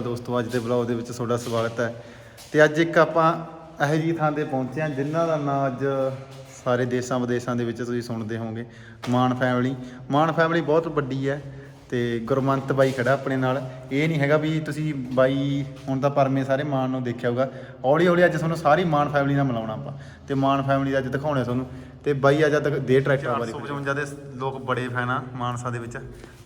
ਦੋਸਤੋ, ਅੱਜ ਦੇ ਬਲੌਗ ਦੇ ਵਿੱਚ ਤੁਹਾਡਾ ਸਵਾਗਤ ਹੈ। ਤੇ ਅੱਜ ਇੱਕ ਆਪਾਂ ਇਹੋ ਜਿਹੀ ਥਾਂ ਤੇ ਪਹੁੰਚੇ ਹਾਂ, ਜਿਨ੍ਹਾਂ ਦਾ ਨਾਂ ਅੱਜ ਸਾਰੇ ਦੇਸ਼ਾਂ ਵਿਦੇਸ਼ਾਂ ਦੇ ਵਿੱਚ ਤੁਸੀਂ ਸੁਣਦੇ ਹੋਵੋਗੇ। ਮਾਨ ਫੈਮਿਲੀ। ਮਾਨ ਫੈਮਿਲੀ ਬਹੁਤ ਵੱਡੀ ਹੈ ਤੇ ਗੁਰਮੰਤ ਬਾਈ ਖੜਾ ਆਪਣੇ ਨਾਲ। ਇਹ ਨਹੀਂ ਹੈਗਾ ਵੀ ਤੁਸੀਂ ਬਾਈ ਹੁਣ ਤਾਂ ਪਰਮੇ ਸਾਰੇ ਮਾਨ ਨੂੰ ਦੇਖਿਆ ਹੋਊਗਾ। ਹੌਲੀ ਹੌਲੀ ਅੱਜ ਤੁਹਾਨੂੰ ਸਾਰੀ ਮਾਨ ਫੈਮਿਲੀ ਨਾਲ ਮਿਲਾਉਣਾ ਆਪਾਂ। ਤੇ ਮਾਨ ਫੈਮਿਲੀ ਦਾ ਅੱਜ ਦਿਖਾਉਣਾ ਤੁਹਾਨੂੰ। ਤੇ ਬਾਈ ਅੱਜ ਤੱਕ ਦੇ ਟਰੈਕਟਰ ਬਾਰੇ 455 ਦੇ ਲੋਕ ਬੜੇ ਫੈਨ ਆ ਮਾਨਸਾ ਦੇ ਵਿੱਚ।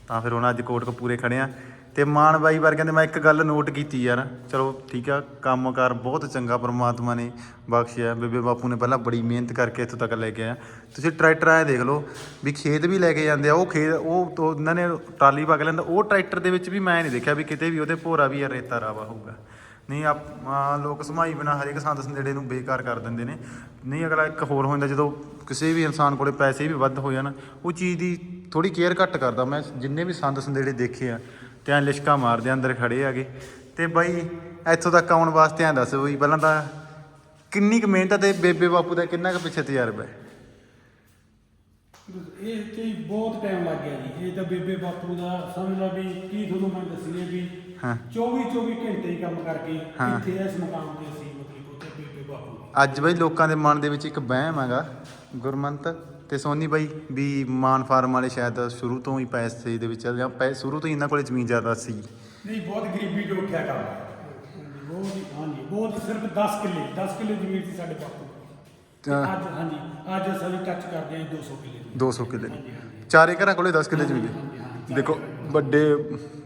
ਤਾਂ ਫਿਰ ਉਹਨਾਂ ਅੱਜ ਕੋਟ ਕੋਟਕਪੂਰੇ ਖੜੇ ਆ। ਤੇ ਮਾਨ ਬਾਈ ਵਰਗਿਆਂ ਦੇ ਮੈਂ ਇੱਕ ਗੱਲ ਨੋਟ ਕੀਤੀ ਯਾਰ। ਚਲੋ ਠੀਕ ਆ, ਕੰਮਕਾਰ ਬਹੁਤ ਚੰਗਾ ਪ੍ਰਮਾਤਮਾ ਨੇ ਬਖਸ਼ਿਆ। ਬੇਬੇ ਬਾਪੂ ਨੇ ਪਹਿਲਾਂ ਬੜੀ ਮਿਹਨਤ ਕਰਕੇ ਇੱਥੋਂ ਤੱਕ ਲੈ ਕੇ ਆਇਆ। ਤੁਸੀਂ ਟਰੈਕਟਰ ਆਏ ਦੇਖ ਲਓ ਵੀ ਖੇਤ ਵੀ ਲੈ ਕੇ ਜਾਂਦੇ ਆ, ਉਹ ਖੇਤ, ਉਹ ਤੋਂ ਉਹਨਾਂ ਨੇ ਟਰਾਲੀ ਪਾ ਕੇ ਲੈਂਦਾ ਉਹ ਟਰੈਕਟਰ ਦੇ ਵਿੱਚ ਵੀ ਮੈਂ ਨਹੀਂ ਦੇਖਿਆ ਵੀ ਕਿਤੇ ਵੀ ਉਹਦੇ ਭੋਰਾ ਵੀ ਜਾਂ ਰੇਤਾ ਰਾਵਾ ਹੋਊਗਾ। ਨਹੀਂ, ਆਪ ਲੋਕ ਸਮਾਈ ਬਿਨਾ ਹਰੇਕ ਸੰਤ ਸੰਦੇੜੇ ਨੂੰ ਬੇਕਾਰ ਕਰ ਦਿੰਦੇ ਨੇ। ਨਹੀਂ, ਅਗਲਾ ਇੱਕ ਹੋਰ ਹੋ ਜਾਂਦਾ ਜਦੋਂ ਕਿਸੇ ਵੀ ਇਨਸਾਨ ਕੋਲੇ ਪੈਸੇ ਵੀ ਵੱਧ ਹੋ ਜਾਣ, ਉਹ ਚੀਜ਼ ਦੀ ਥੋੜੀ ਕੇਅਰ ਘੱਟ ਕਰਦਾ। ਮੈਂ ਜਿੰਨੇ ਵੀ ਸੰਤ ਸੰਦੇੜੇ ਦੇਖੇ ਆ ਤੇ ਐਂ ਲਿਸ਼ਕਾ ਮਾਰਦੇ ਅੰਦਰ ਖੜੇ ਆਗੇ ਤੇ ਬਾਈ ਇੱਥੋਂ ਤੱਕ ਆਉਣ ਵਾਸਤੇ ਐਂ ਦੱਸ ਬਈ ਪਹਿਲਾਂ ਤਾਂ ਕਿੰਨੀ ਕੁ ਮਿਹਨਤ ਤੇ ਬੇਬੇ ਬਾਪੂ ਦਾ ਕਿੰਨਾ ਕੁ ਪਿੱਛੇ ਤਜਰਬਾ ਹੈ? ਇਹ ਤੇ ਬਹੁਤ ਟਾਈਮ ਲੱਗ ਗਿਆ ਜੀ। ਇਹ ਤਾਂ ਬੇਬੇ ਬਾਪੂ ਦਾ ਸਮਝ ਲਾ ਵੀ ਕੀ ਤੁਹਾਨੂੰ ਮੈਂ ਦੱਸਣੀ ਵੀ ਹਾਂ। 24 24 ਘੰਟੇ ਹੀ ਕੰਮ ਕਰਕੇ। ਇੱਥੇ ਇਸ ਮੁਕਾਮ ਤੇ ਅਸੀਂ ਮਤਲਬ ਉੱਥੇ ਬੇਬੇ ਬਾਪੂ। ਅੱਜ ਬਈ ਲੋਕਾਂ ਦੇ ਮਨ ਦੇ ਵਿੱਚ ਇੱਕ ਵਹਿਮ ਹੈਗਾ। ਗੁਰਮੰਤ ਤੇ ਸੋਨੀ ਬਾਈ ਵੀ ਮਾਨ ਫਾਰਮ ਵਾਲੇ ਸ਼ਾਇਦ ਸ਼ੁਰੂ ਤੋਂ ਹੀ ਪੈਸੇ ਦੇ ਵਿੱਚ ਜਾਂ ਪੈ ਸ਼ੁਰੂ ਤੋਂ ਹੀ ਇਹਨਾਂ ਕੋਲੇ ਜ਼ਮੀਨ ਜ਼ਿਆਦਾ ਸੀ। ਨਹੀਂ ਬਹੁਤ ਗਰੀਬੀ ਜੋ ਉੱਠਿਆ ਹਾਂਜੀ, ਬਹੁਤ ਹੀ ਹਾਂਜੀ ਬਹੁਤ ਸਿਰਫ 10 ਕਿੱਲੇ 10 ਕਿੱਲੇ ਜ਼ਮੀਨ ਸੀ ਸਾਡੇ ਬਾਪੂ ਤੇ। ਤਾਂ- ਅੱਜ ਹਾਂਜੀ ਅੱਜ ਅਸੀਂ ਟੱਚ ਕਰਦੇ ਹਾਂ 200 ਕਿੱਲੇ ਦੀ 200 ਕਿੱਲੇ। ਚਾਰੇ ਘਰਾਂ ਕੋਲੇ 10 ਕਿੱਲੇ ਜ਼ਮੀਨ। ਦੇਖੋ ਵੱਡੇ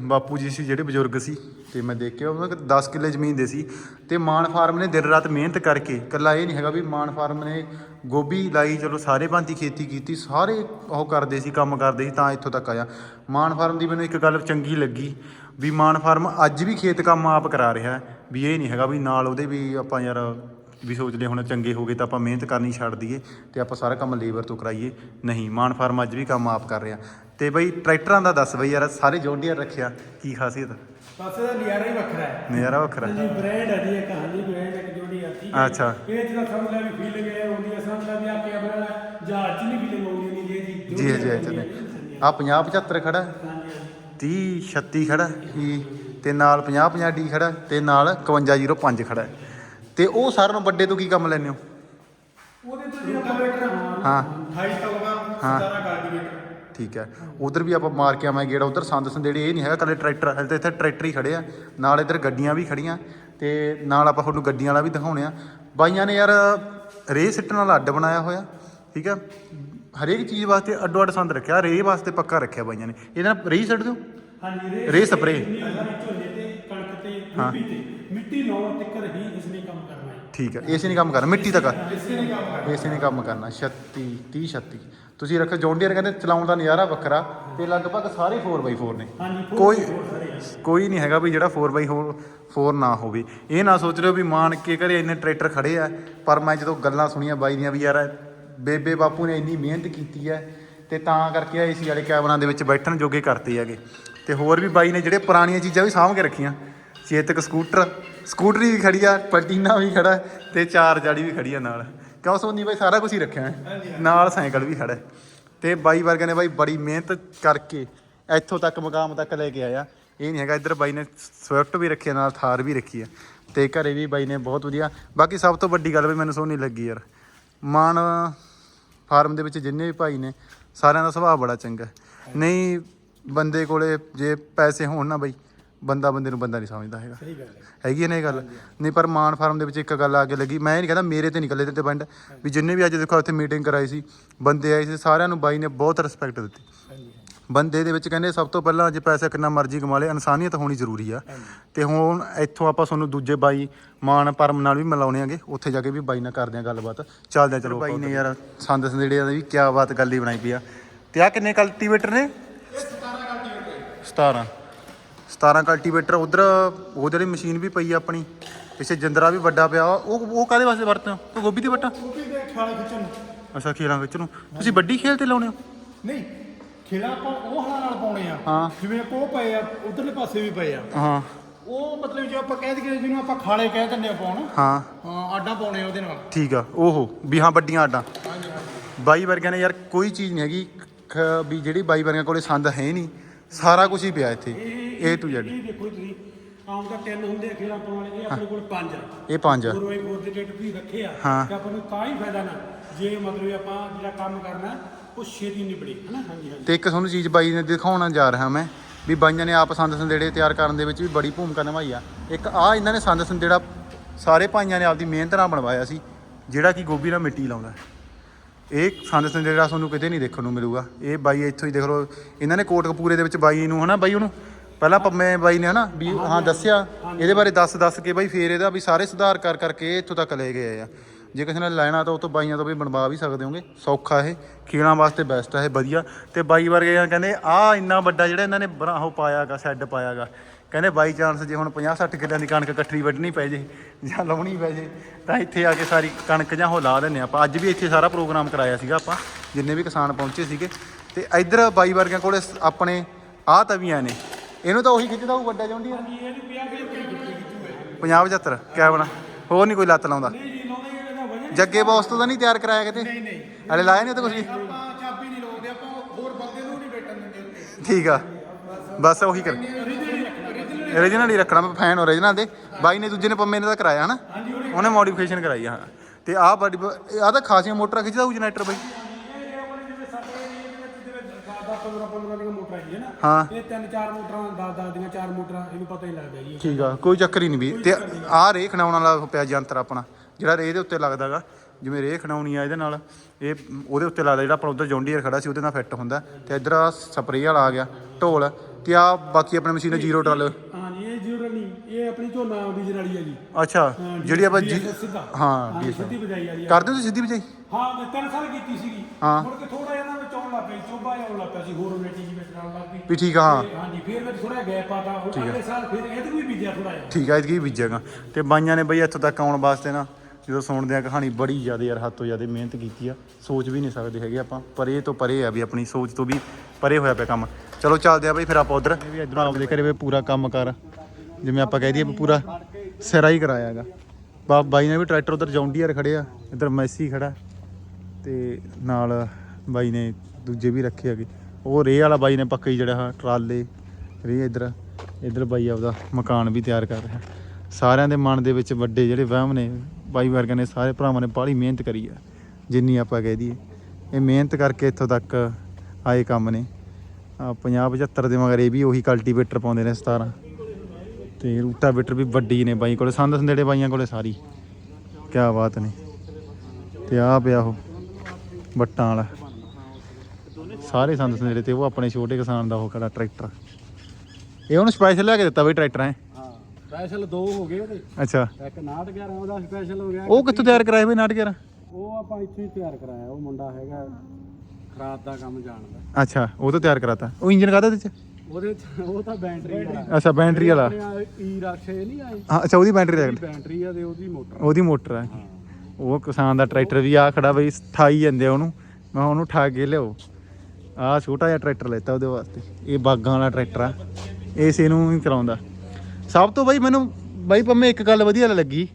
ਬਾਪੂ ਜੀ ਸੀ, ਜਿਹੜੇ ਬਜ਼ੁਰਗ ਸੀ, ਤੇ ਮੈਂ ਦੇਖਿਆ ਉਹਨਾਂ ਕੋਲ 10 ਕਿੱਲੇ ਜ਼ਮੀਨ ਦੇ ਸੀ। ਤੇ ਮਾਨ ਫਾਰਮ ਨੇ ਦਿਨ ਰਾਤ ਮਿਹਨਤ ਕਰਕੇ ਕੱਲਾ ਇਹ ਨਹੀਂ ਹੈਗਾ ਵੀ ਮਾਨ ਫਾਰਮ ਨੇ ਗੋਭੀ ਲਾਈ, ਚਲੋ ਸਾਰੇ ਭਾਂਤੀ ਖੇਤੀ ਕੀਤੀ, ਸਾਰੇ ਉਹ ਕਰਦੇ ਸੀ, ਕੰਮ ਕਰਦੇ ਸੀ, ਤਾਂ ਇੱਥੋਂ ਤੱਕ ਆਇਆ। ਮਾਨ ਫਾਰਮ ਦੀ ਮੈਨੂੰ ਇੱਕ ਗੱਲ ਚੰਗੀ ਲੱਗੀ, ਵੀ ਮਾਨ ਫਾਰਮ ਅੱਜ ਵੀ ਖੇਤ ਕੰਮ ਆਪ ਕਰਾ ਰਿਹਾ ਵੀ ਇਹ ਨਹੀਂ ਹੈਗਾ ਵੀ ਨਾਲ ਉਹਦੇ ਵੀ ਆਪਾਂ ਯਾਰ ਵੀ ਸੋਚ ਸੋਚਦੇ ਹੁਣ ਚੰਗੇ ਹੋ ਗਏ ਤਾਂ ਆਪਾਂ ਮਿਹਨਤ ਕਰਨੀ ਛੱਡ ਦਈਏ, ਤੇ ਆਪਾਂ ਸਾਰਾ ਕੰਮ ਲੇਬਰ ਤੋਂ ਕਰਾਈਏ। ਨਹੀਂ, ਮਾਨ ਫਾਰਮ ਅੱਜ ਵੀ ਕੰਮ ਆਪ ਕਰ ਰਿਹਾ। ਤੇ ਬਈ ਟਰੈਕਟਰਾਂ ਦਾ ਦੱਸ ਬਈ ਯਾਰ ਸਾਰੇ ਜੋਂਡੀਅਰ ਰੱਖਿਆ ਕੀ ਖਾਸੀਅਤ? ਬਸ ਇਹਦਾ ਨਜ਼ਾਰਾ ਹੀ ਵੱਖਰਾ ਹੈ। ਨਜ਼ਾਰਾ ਵੱਖਰਾ। ਜੀ ਬ੍ਰਾਂਡ ਹੈ ਜੀ ਇਹ ਕਹਾਣੀ ਬ੍ਰਾਂਡ ਇੱਕ ਜੋੜੀ ਆ ਠੀਕ ਹੈ। ਅੱਛਾ। ਇਹ ਜਿਹੜਾ ਸਮਝ ਲੈ ਵੀ ਫੀਲਿੰਗ ਹੈ ਆਉਂਦੀ ਹੈ ਸਮਝ ਲੈ ਵੀ ਆ ਕੈਮਰਾ ਜਹਾਜ਼ ਚ ਨਹੀਂ ਫੀਲਿੰਗ ਆਉਂਦੀ ਨਹੀਂ ਜੀ ਜੀ ਜੀ ਜੀ ਚਲੇ ਆ 50 75 ਖੜਾ ਹਾਂਜੀ 30 36 ਖੜਾ ਹੀ। ਤੇ ਨਾਲ 50 50 ਡੀ ਖੜਾ ਤੇ ਨਾਲ 5105 ਖੜਾ ਤੇ ਉਹ ਸਾਰਿਆਂ ਨੂੰ ਵੱਡੇ ਤੋਂ ਕੀ ਕੰਮ ਲੈਣੇ ਹੋ? ਉਹਦੇ ਤੋਂ ਜੀ ਕਲਵੇਟਰ ਹਾਂ। 28 ਤਲਵਾ ਹਾਂ। 17 ਕਲਟੀਵੇਟਰ ਠੀਕ ਹੈ। ਉਧਰ ਵੀ ਆਪਾਂ ਮਾਰ ਕੇ ਆਵਾਂਗੇ ਗੇੜਾ। ਉਧਰ ਸੰਦ ਸੰਦੇੜੇ ਇਹ ਨਹੀਂ ਹੈਗਾ ਕੱਲੇ ਟਰੈਕਟਰ ਹਲੇ ਤਾਂ ਇੱਥੇ ਟਰੈਕਟਰ ਹੀ ਖੜੇ ਆ। ਨਾਲ ਇੱਧਰ ਗੱਡੀਆਂ ਵੀ ਖੜੀਆਂ। ਤੇ ਨਾਲ ਆਪਾਂ ਤੁਹਾਨੂੰ ਗੱਡੀਆਂ ਵਾਲਾ ਵੀ ਦਿਖਾਉਣੇ ਆ। ਬਾਈਆਂ ਨੇ ਯਾਰ ਰੇਹ ਸਿੱਟਣ ਵਾਲਾ ਅੱਡ ਬਣਾਇਆ ਹੋਇਆ ਠੀਕ ਹੈ। ਹਰੇਕ ਚੀਜ਼ ਵਾਸਤੇ ਅੱਡੋ ਅੱਡ ਸੰਦ ਰੱਖਿਆ। ਰੇਹ ਵਾਸਤੇ ਪੱਕਾ ਰੱਖਿਆ ਬਾਈਆਂ ਨੇ। ਇਹਦੇ ਨਾਲ ਰੇਹ ਸਿੱਟ ਦਿਓ। ਹਾਂਜੀ ਰੇਹ ਸਪਰੇ। ਝੋਨੇ ਤੇ ਕਣਕ ਤੇ ਹਾਂ। ਮਿੱਟੀ ਤੇ। ਮਿੱਟੀ ਲਾਉਣ ਤੱਕ ਹੀ ਇਸ ਨੇ ਕੰਮ ਕਰਨਾ ਠੀਕ ਹੈ। ਇਸੇ ਨੇ ਕੰਮ ਕਰਨਾ। ਮਿੱਟੀ ਕਰ ਇਸੇ ਨੇ ਕੰਮ ਕਰਨਾ। ਇਸੇ ਨੇ ਕੰਮ ਕਰਨਾ। 36 30 36 ਤੁਸੀਂ ਰੱਖੋ ਜੌਂਡੀਅਰ ਕਹਿੰਦੇ ਚਲਾਉਣ ਦਾ ਨਜ਼ਾਰਾ ਵੱਖਰਾ ਤੇ ਲਗਭਗ ਸਾਰੇ 4x4 ਨੇ। ਹਾਂਜੀ ਕੋਈ ਆ। ਕੋਈ ਨਹੀਂ ਹੈਗਾ ਵੀ ਜਿਹੜਾ 4x4 ਨਾ ਹੋਵੇ। ਇਹ ਨਾ ਸੋਚ ਲਿਓ ਵੀ ਮਾਨ ਕੇ ਘਰੇ ਇੰਨੇ ਟਰੈਕਟਰ ਖੜੇ ਆ ਪਰ ਮੈਂ ਜਦੋਂ ਗੱਲਾਂ ਸੁਣੀਆਂ ਬਾਈ ਦੀਆਂ ਵੀ ਯਾਰ ਬੇਬੇ ਬਾਪੂ ਨੇ ਇੰਨੀ ਮਿਹਨਤ ਕੀਤੀ ਹੈ ਤੇ ਤਾਂ ਕਰਕੇ ਏਸੀ ਵਾਲੇ ਕੈਬਨਾਂ ਦੇ ਵਿੱਚ ਬੈਠਣ ਜੋਗੇ ਕਰਤੇ ਹੈਗੇ। ਤੇ ਹੋਰ ਵੀ ਬਾਈ ਨੇ ਜਿਹੜੇ ਪੁਰਾਣੀਆਂ ਚੀਜ਼ਾਂ ਵੀ ਸਾਂਭ ਕੇ ਰੱਖੀਆਂ ਚੇਤਕ ਸਕੂਟਰ ਸਕੂਟਰੀ ਵੀ ਖੜੀ ਆ ਪਲਟੀਨਾ ਵੀ ਖੜਾ ਤੇ ਚਾਰ ਜਾੜੀ ਵੀ ਖੜੀ ਆ ਨਾਲ। ਕਿਉਂ ਸੋਨੀ ਬਾਈ ਸਾਰਾ ਕੁਝ ਹੀ ਰੱਖਿਆ ਹੈ। ਨਾਲ ਸਾਈਕਲ ਵੀ ਖੜਾ ਹੈ। ਤੇ ਬਾਈ ਵਰਗੇ ਨੇ ਬਾਈ ਬੜੀ ਮਿਹਨਤ ਕਰਕੇ ਇੱਥੋਂ ਤੱਕ ਮਕਾਮ ਤੱਕ ਲੈ ਕੇ ਆਇਆ। ਇਹ ਨਹੀਂ ਹੈਗਾ ਇੱਧਰ ਬਾਈ ਨੇ ਸਵਿਫਟ ਵੀ ਰੱਖੀ ਆ ਨਾਲ ਥਾਰ ਵੀ ਰੱਖੀ ਆ ਤੇ ਘਰੇ ਵੀ ਬਾਈ ਨੇ ਬਹੁਤ ਵਧੀਆ। ਬਾਕੀ ਸਭ ਤੋਂ ਵੱਡੀ ਗੱਲ ਵੀ ਮੈਨੂੰ ਸੋਹਣੀ ਲੱਗੀ ਯਾਰ। ਮਾਨ ਫਾਰਮ ਦੇ ਵਿੱਚ ਜਿੰਨੇ ਵੀ ਭਾਈ ਨੇ ਸਾਰਿਆਂ ਦਾ ਸੁਭਾਅ ਬੜਾ ਚੰਗਾ ਹੈ। ਨਹੀਂ ਬੰਦੇ ਕੋਲੇ ਜੇ ਪੈਸੇ ਹੋਣ ਨਾ ਬਾਈ ਬੰਦਾ ਬੰਦੇ ਨੂੰ ਬੰਦਾ ਨਹੀਂ ਸਮਝਦਾ ਹੈਗਾ। ਸਹੀ ਗੱਲ ਹੈ। ਹੈਗੀ ਹੈ ਨਾ ਇਹ ਗੱਲ? ਨਹੀਂ ਪਰ ਮਾਨ ਫਾਰਮ ਦੇ ਵਿੱਚ ਇੱਕ ਗੱਲ ਆ ਕੇ ਲੱਗੀ। ਮੈਂ ਇਹ ਨਹੀਂ ਕਹਿੰਦਾ ਮੇਰੇ ਤੇ ਨਿਕਲੇ ਤੇ ਡਿਪੈਂਡ ਵੀ ਜਿੰਨੇ ਵੀ ਅੱਜ ਦੇਖੋ ਉੱਥੇ ਮੀਟਿੰਗ ਕਰਾਈ ਸੀ ਬੰਦੇ ਆਏ ਸੀ ਸਾਰਿਆਂ ਨੂੰ ਬਾਈ ਨੇ ਬਹੁਤ ਰਿਸਪੈਕਟ ਦਿੱਤੀ। ਹਾਂਜੀ ਬੰਦੇ ਦੇ ਵਿੱਚ ਕਹਿੰਦੇ ਸਭ ਤੋਂ ਪਹਿਲਾਂ ਜੇ ਪੈਸਾ ਕਿੰਨਾ ਮਰਜ਼ੀ ਕਮਾ ਲੇ ਇਨਸਾਨੀਅਤ ਹੋਣੀ ਜ਼ਰੂਰੀ ਆ। ਤੇ ਹੁਣ ਇੱਥੋਂ ਆਪਾਂ ਤੁਹਾਨੂੰ ਦੂਜੇ ਬਾਈ ਮਾਨ ਪਰਮ ਨਾਲ ਵੀ ਮਿਲਾਉਣੇ ਆਂਗੇ। ਉੱਥੇ ਜਾ ਕੇ ਵੀ ਬਾਈ ਨਾਲ ਕਰਦੇ ਆ ਗੱਲਬਾਤ। ਚੱਲਦੇ ਆ ਚਲੋ ਬਾਈ ਨੇ ਯਾਰ ਸੰਦ ਸੰਦੇੜਿਆਂ ਦੀ ਵੀ ਕਿਆ ਬਾਤ ਗੱਲ ਹੀ ਬਣਾਈ ਪਈ ਆ। ਤੇ ਆ ਕਿੰਨੇ ਕਲਟੀਵੇਟਰ ਨੇ? 17 17 ਕਲਟੀਵੇਟਰ ਉਧਰ ਉਹ ਜਿਹੜੀ ਮਸ਼ੀਨ ਵੀ ਪਈ ਆ ਆਪਣੀ ਪਿੱਛੇ ਜਿੰਦਰਾ ਵੀ ਵੱਡਾ ਪਿਆ ਵਾ। ਉਹ ਉਹ ਕਾਦੇ ਵਾਸਤੇ ਵਰਤਦੇ ਹੋ? ਉਹ ਗੋਭੀ ਦੀ ਵੱਟਾ? ਵੀ ਦੇ ਖਾਲੇ ਖਿੱਚਣ ਅੱਛਾ ਖੇਲਾਂ ਵਿੱਚ ਨੂੰ। ਤੁਸੀਂ ਵੱਡੀ ਖੇਲ ਤੇ ਲਾਉਣੇ ਹੋ? ਨਹੀਂ ਖੇੜਾ ਆਪਾਂ ਉਹ ਹਲਾਂ ਨਾਲ ਪਾਉਣੇ ਆ। ਹਾਂ। ਜਿਵੇਂ ਕੋ ਪਏ ਆ ਉਧਰਲੇ ਪਾਸੇ ਵੀ ਪਏ ਆ। ਹਾਂ। ਉਹ ਮਤਲਬ ਜੇ ਆਪਾਂ ਕਹਿ ਦਈਏ ਜਿਹਨੂੰ ਆਪਾਂ ਖਾਲੇ ਕਹਿ ਦਿੰਦੇ ਆ ਪਾਉਣ ਹਾਂ। ਹਾਂ ਆਡਾਂ ਪਾਉਣੇ ਆ ਉਹਦੇ ਨਾਲ। ਠੀਕ ਆ ਓਹੋ ਵੀ ਹਾਂ ਵੱਡੀਆਂ ਆਡਾਂ। ਹਾਂਜੀ ਹਾਂਜੀ। ਬਾਈ ਵਰਗਿਆਂ ਨੇ ਯਾਰ ਕੋਈ ਚੀਜ਼ ਨਹੀਂ ਹੈਗੀ ਖ- ਵੀ ਜਿਹੜੀ ਬਾਈ ਵਰਗਿਆਂ ਕੋਲੇ ਸੰਦ ਹੈ ਨਹੀਂ ਸਾਰਾ ਕੁਝ ਹੀ ਪਿਆ ਇੱਥੇ। A to Z ਇਹ ਦੇਖੋ ਤੁਸੀਂ ਆਮ ਤਾਂ ਤਿੰਨ ਹੁੰਦੇ ਆ ਖੇਡਾਂ ਪਾਉਣ ਵਾਲੇ ਇਹ ਆਪਣੇ ਕੋਲ ਪੰਜ ਆ। ਇਹ ਪੰਜ ਆ। ਹੋਰ ਇਹ ਹੋਰ ਦੇ ਟਰੈਕਟਰ ਵੀ ਰੱਖੇ ਆ। ਹਾਂ। ਕਿ ਆਪਾਂ ਨੂੰ ਤਾਂ ਹੀ ਫਾਇਦਾ ਨਾ ਜੇ ਮਤਲਬ ਆਪਾਂ ਜਿਹੜਾ ਕੰਮ ਕਰਨਾ ਉਹ ਛੇਤੀ ਨਿਬੜੇ ਹਨਾ? ਹਾਂਜੀ ਹਾਂਜੀ। ਤੇ ਇੱਕ ਤੁਹਾਨੂੰ ਚੀਜ਼ ਬਾਈ ਨੇ ਦਿਖਾਉਣਾ ਜਾ ਰਿਹਾ ਮੈਂ ਵੀ ਬਾਈਆਂ ਨੇ ਆਪ ਸੰਦ ਸੰਦੇੜੇ ਤਿਆਰ ਕਰਨ ਦੇ ਵਿੱਚ ਵੀ ਬੜੀ ਭੂਮਿਕਾ ਨਿਭਾਈ ਆ। ਇੱਕ ਆ ਇਹਨਾਂ ਨੇ ਸੰਦ ਸੰਦੇੜਾ ਸਾਰੇ ਭਾਈਆਂ ਨੇ ਆਪਦੀ ਮਿਹਨਤ ਨਾਲ ਬਣਵਾਇਆ ਸੀ ਜਿਹੜਾ ਕਿ ਗੋਭੀ ਨਾਲ ਮਿੱਟੀ ਲਾਉਂਦਾ। ਇਹ ਸੰਦ ਸੰਦੇੜਾ ਤੁਹਾਨੂੰ ਕਿਤੇ ਨਹੀਂ ਦੇਖਣ ਨੂੰ ਮਿਲੂਗਾ। ਇਹ ਬਾਈ ਇੱਥੋਂ ਹੀ ਦੇਖ ਲਓ ਇਹਨਾਂ ਨੇ ਕੋਟਕਪੂਰੇ ਦੇ ਵਿੱਚ ਬਾਈ ਨੂੰ ਹਨਾ ਬਾਈ ਉਹਨੂੰ? ਪਹਿਲਾਂ ਪੰਮੇ ਬਾਈ ਨੇ ਹਨਾ ਵੀ ਹਾਂ ਦੱਸਿਆ ਇਹਦੇ ਬਾਰੇ ਦੱਸ ਦੱਸ ਕੇ ਬਾਈ ਫੇਰ ਇਹਦਾ ਵੀ ਸਾਰੇ ਸੁਧਾਰ ਕਰ ਕਰਕੇ ਇੱਥੋਂ ਤੱਕ ਲੈ ਗਏ ਆ। ਜੇ ਕਿਸੇ ਨੇ ਲੈਣਾ ਤਾਂ ਉਹ ਤੋਂ ਬਾਈਆਂ ਤੋਂ ਵੀ ਬਣਵਾ ਵੀ ਸਕਦੇ ਹੋਗੇ। ਸੌਖਾ ਇਹ ਖੀਲਾਂ ਵਾਸਤੇ ਬੈਸਟ ਹੈ ਇਹ ਵਧੀਆ। ਤੇ ਬਾਈ ਵਰਗੇ ਕਹਿੰਦੇ ਆ ਇੰਨਾ ਵੱਡਾ ਜਿਹੜਾ ਇਹਨਾਂ ਨੇ ਉਹ ਪਾਇਆਗਾ ਸ਼ੈੱਡ ਪਾਇਆਗਾ। ਕਹਿੰਦੇ ਬਾਈ ਚਾਂਸ ਜੇ ਹੁਣ 50 60 ਕਿੱਲਿਆਂ ਦੀ ਕਣਕ ਇਕੱਠੀ ਵੱਢਣੀ ਪੈ ਜੇ ਜਾਂ ਲਾਉਣੀ ਪੈ ਜੇ ਤਾਂ ਇੱਥੇ ਆ ਕੇ ਸਾਰੀ ਕਣਕ ਜਾਂ ਉਹ ਲਾ ਦਿੰਨੇ ਆਪਾਂ। ਅੱਜ ਵੀ ਇੱਥੇ ਸਾਰਾ ਪ੍ਰੋਗਰਾਮ ਕਰਾਇਆ ਸੀਗਾ ਆਪਾਂ ਜਿੰਨੇ ਵੀ ਕਿਸਾਨ ਪਹੁੰਚੇ ਸੀਗੇ। ਤੇ ਇੱਧਰ ਬਾਈ ਵਰਗਿਆਂ ਕੋਲੇ ਆਪਣੇ ਆ ਤਵੀਆਂ ਨੇ। ਇਹਨੂੰ ਤਾਂ ਉਹੀ ਖਿੱਚਦਾ ਉਹ ਵੱਡਾ ਜੌਂਡੀ ਹਾਂਜੀ ਇਹਨੂੰ ਪਿਆ ਕਿ ਕਿਹੜੀ ਕਿੱਥੇ ਕਿੱਥੋਂ ਹੈ 50 75 ਕਿਆ ਬਣਾ? ਹੋਰ ਨਹੀਂ ਕੋਈ ਲੱਤ ਲਾਉਂਦਾ। ਨਹੀਂ ਜੀ ਲਾਉਂਦੇ ਇਹਦਾ ਵਜਨ ਜੱਗੇ ਬੌਸ ਤੋਂ ਤਾਂ ਨਹੀਂ ਤਿਆਰ ਕਰਾਇਆ ਕਿਤੇ? ਨਹੀਂ ਨਹੀਂ। ਹਲੇ ਲਾਇਆ ਨਹੀਂ ਤੇ ਕੁਝ ਵੀ? ਆਪਾਂ ਚਾਬੀ ਨਹੀਂ ਲਾਉਂਦੇ ਆਪਾਂ ਹੋਰ ਬੰਦੇ ਨੂੰ ਨਹੀਂ ਬੈਠਣ ਦਿੰਦੇ ਉੱਤੇ ਠੀਕ ਆ। ਬਸ ਉਹੀ ਕਰ। ਓਰੀਜਨਲ ਹੀ ਰੱਖਣਾ ਮੈਂ ਫੈਨ ਓਰੀਜਨਲ ਦੇ। ਬਾਈ ਨੇ ਦੂਜੇ ਨੇ ਪੰਮੇ ਨੇ ਤਾਂ ਕਰਾਇਆ ਹਨਾ? ਉਹਨੇ ਮੋਡੀਫਿਕੇਸ਼ਨ ਕਰਾਈ ਆ ਹਾਂ। ਤੇ ਆਹ ਬੜੀ ਆਹ ਤਾਂ ਖਾਸੀਆਂ ਮੋਟਰਾਂ ਖਿੱਚਦਾ ਉਹ ਜਨਰੇਟਰ ਬਾਈ। ਇਹ ਆਪਣੇ ਜਿਵੇਂ ਸਾਡੇ ਏਰੀਏ ਦੇ ਵਿੱਚ ਜਿਵੇਂ 10 15 15 ਦੀਆਂ ਮੋਟਰਾਂ ਹੈਗੀਆਂ ਨਾ। ਹਾਂ। ਇਹ ਤਿੰਨ ਚਾਰ ਮੋਟਰਾਂ 10 10 ਦੀਆਂ ਚਾਰ ਮੋਟਰਾਂ ਇਹਨੂੰ ਪਤਾ ਹੀ ਲੱਗਦਾ ਜੀ ਠੀਕ ਆ ਕੋਈ ਚੱਕਰ ਹੀ ਨਹੀਂ ਵੀ। ਤੇ ਆਹ ਰੇ ਖਣਾਉਣ ਵਾਲਾ ਪਿਆ ਯੰਤਰ ਆਪਣਾ। ਜਿਹੜਾ ਰੇ ਦੇ ਉੱਤੇ ਲੱਗਦਾਗਾ ਜਿਵੇਂ ਰੇ ਖਣਾਉਣੀ ਆ ਇਹਦੇ ਨਾਲ ਇਹ ਉਹਦੇ ਉੱਤੇ ਲੱਗਦਾ ਜਿਹੜਾ ਆਪਣਾ ਉਧਰ ਜੌਂਡੀਅਰ ਖੜਾ ਸੀ ਉਹਦੇ ਨਾਲ ਫਿੱਟ ਹੁੰਦਾ। ਤੇ ਇੱਧਰ ਆ ਸਪਰੇਅ ਵਾਲਾ ਆ ਗਿਆ ਢੋਲ। ਤੇ ਆ ਬਾਕੀ ਆਪਣੇ ਮਸ਼ੀਨ ਜ਼ੀਰੋ ਟਰਲ। ਹਾਂਜੀ ਇਹ ਜ਼ੀਰੋ ਨਹੀਂ। ਇਹ ਆਪਣੀ ਝੋਨਾ ਬੀਜਣ ਵਾਲੀ ਹੈ ਜੀ। ਅੱਛਾ ਹਾਂ, ਜਿਹੜੀ ਆਪਾਂ ਜੀ DSS ਸਿੱਧਾ। ਹਾਂ DSS ਸਿੱਧੀ ਬਜਾਈ ਵਾਲੀ ਆ। ਕਰਦੇ ਹੋ ਤੁਸੀਂ ਸਿੱਧੀ ਬਜਾਈ? ਹਾਂ ਮੈਂ ਤਿੰਨ ਸਾਲ ਕੀਤੀ ਸੀਗੀ। ਹਾਂ। ਮੁੜ ਕੇ ਥੋੜਾ ਜਿਹਾ ਨਾ ਵਿੱਚ ਆਉਣ ਲੱਗ ਪਈ ਚੋਬਾ ਆਉਣ ਲੱਗ ਪਿਆ ਸੀ ਹੋਰ ਵੇਟੀ ਜੀ ਵਿੱਚ ਆਉਣ ਲੱਗ ਪਈ ਵੀ ਠੀਕ ਆ ਹਾਂ। ਤੇ ਹਾਂਜੀ ਫਿਰ ਵਿੱਚ ਥੋੜਾ ਗੈਪ ਆਤਾ ਹੁਣ ਅਗਲੇ ਸਾਲ ਫਿਰ ਇਹਦੇ ਵੀ ਬੀਜਿਆ ਥੋੜਾ ਜਿਹਾ। ਠੀਕ ਆ ਇਤਕੀ ਬੀਜੇਗਾ। ਤੇ ਬਾਈਆਂ ਨੇ ਬਈ ਇੱਥੋਂ ਤੱਕ ਆਉਣ ਵਾਸਤੇ ਨਾ ਜਦੋਂ ਸੁਣਦੇ ਆ ਕਹਾਣੀ ਬੜੀ ਜ਼ਿਆਦਾ ਯਾਰ ਹੱਦ ਤੋਂ ਜ਼ਿਆਦਾ ਮਿਹਨਤ ਕੀਤੀ ਆ ਸੋਚ ਵੀ ਨਹੀਂ ਸਕਦੇ ਹੈਗੇ ਆਪਾਂ। ਪਰੇ ਤੋਂ ਪਰੇ ਆ ਵੀ ਆਪਣੀ ਸੋਚ ਤੋਂ ਵੀ ਪਰੇ ਹੋਇਆ ਪਿਆ ਕੰਮ। ਚਲੋ ਚੱਲਦੇ ਆ ਬਈ ਫਿਰ ਆਪਾਂ ਉਧਰ। ਵੀ ਇਧਰੋਂ ਆਪਦੇ ਘਰੇ ਵੀ ਪੂਰਾ ਕੰਮ ਕਰ। ਜਿਵੇਂ ਆਪਾਂ ਕਹਿ ਦਈਏ ਵੀ ਪੂਰਾ ਸਿਰਾ ਹੀ ਕਰਾਇਆਗਾ ਬਾ ਬਾਈ ਨੇ ਵੀ ਟਰੈਕਟਰ ਉਧਰ ਜੌਂਡੀਅਰ ਖੜੇ ਆ, ਇਧਰ ਮੈਸੀ ਖੜਾ ਤੇ ਨਾਲ ਬਾਈ ਨੇ ਦੂਜੇ ਵੀ ਰੱਖੇ ਹੈਗੇ। ਉਹ ਰੇ ਵਾਲਾ ਬਾਈ ਨੇ ਪੱਕੇ ਜਿਹੜਾ ਟਰਾਲੇ, ਰੇ ਇਧਰ। ਇਧਰ ਬਾਈ ਆਪਦਾ ਮਕਾਨ ਵੀ ਤਿਆਰ ਕਰ ਰਿਹਾ। ਸਾਰਿਆਂ ਦੇ ਮਨ ਦੇ ਵਿੱਚ ਵੱਡੇ ਜਿਹੜੇ ਵਹਿਮ ਨੇ, ਬਾਈ ਵਰਗਿਆਂ ਨੇ ਸਾਰੇ ਭਰਾਵਾਂ ਨੇ ਬਾਹਲੀ ਮਿਹਨਤ ਕਰੀ ਆ, ਜਿੰਨੀ ਆਪਾਂ ਕਹਿ ਦਈਏ। ਇਹ ਮਿਹਨਤ ਕਰਕੇ ਇੱਥੋਂ ਤੱਕ ਆਏ ਕੰਮ ਨੇ। ਆ 50 75 ਦੇ ਮਗਰ ਇਹ ਵੀ ਉਹੀ ਕਲਟੀਵੇਟਰ ਪਾਉਂਦੇ ਨੇ 17 ਤੇ ਰੂਟਾਵੇਟਰ ਵੀ ਵੱਡੀ ਨੇ ਬਾਈ ਕੋਲੇ ਸੰਦ ਸੰਦੇੜੇ ਬਾਈਆਂ ਕੋਲੇ ਸਾਰੀ। ਕਿਆ ਬਾਤ ਨੇ। ਤੇ ਆ ਪਿਆ ਉਹ ਵੱਟਾਂ ਵਾਲਾ। ਸਾਰੇ ਸੰਦ ਸੰਦੇੜੇ ਤੇ ਉਹ ਆਪਣੇ ਛੋਟੇ ਕਿਸਾਨ ਦਾ ਉਹ ਖੜਾ ਟਰੈਕਟਰ। ਇਹ ਉਹਨੂੰ ਸਪੈਸ਼ਲ ਲਿਆ ਕੇ ਦਿੱਤਾ ਬਈ ਟਰੈਕਟਰ ਹੈ ਹਾਂ ਸਪੈਸ਼ਲ ਦੋ ਹੋ ਗਏ ਉਹਦੇ। ਅੱਛਾ। ਇੱਕ 911 ਉਹਦਾ ਸਪੈਸ਼ਲ ਹੋ ਗਿਆ। ਉਹ ਕਿੱਥੋਂ ਤਿਆਰ ਕਰਾਏ ਬਈ ਨਾਟਕ ਯਾਰ ਉਹ ਆਪਾਂ ਇੱਥੇ ਹੀ ਤਿਆਰ ਕਰਾਇਆ ਉਹ ਮੁੰਡਾ ਹੈਗਾ ਖਰਾਦ ਦਾ ਕੰਮ ਜਾਣਦਾ। ਅੱਛਾ ਉਹ ਤਾਂ ਤਿਆਰ ਕਰਾਤਾ। ਉਹ ਇੰਜਨ ਕਾਹਦਾ ਤੇ ਚ? ਉਹਦੇ 'ਚ- ਉਹ ਤਾਂ ਬੈਟਰੀ ਵਾਲਾ। ਅੱਛਾ ਬੈਟਰੀ ਵਾਲਾ। ਈ ਰਕਸ਼ੇ ਨਹੀਂ ਆਏ। ਹਾਂ ਅੱਛਾ ਉਹਦੀ ਬੈਟਰੀ ਉਹਦੀ ਦਾ ਬੈਟਰੀ ਆ ਤੇ ਉਹਦੀ ਮੋਟਰ। ਉਹਦੀ ਮੋਟਰ ਹੈ ਹਾਂ। ਉਹ ਕਿਸਾਨ ਦਾ ਟਰੈਕਟਰ ਵੀ ਆ ਖੜਾ ਬਈ ਠਾਈ ਜਾਂਦੇ ਆ ਉਹਨੂੰ। ਮੈਂ ਕਿਹਾ ਉਹਨੂੰ ਠਾ ਕੇ ਲਿਆਓ। ਆ ਛੋਟਾ ਜਿਹਾ ਟਰੈਕਟਰ ਲੈਤਾ ਉਹਦੇ ਵਾਸਤੇ। ਇਹ ਬਾਗਾਂ ਵਾਲਾ ਟਰੈਕਟਰ ਆ। ਇਸ ਇਹਨੂੰ ਹੀ ਚਲਾਉਂਦਾ। ਸਭ ਤੋਂ ਬਈ ਮੈਨੂੰ ਬਾਈ ਪੰਮੇ ਇੱਕ ਗੱਲ ਵਧੀਆ ਲੱਗੀ।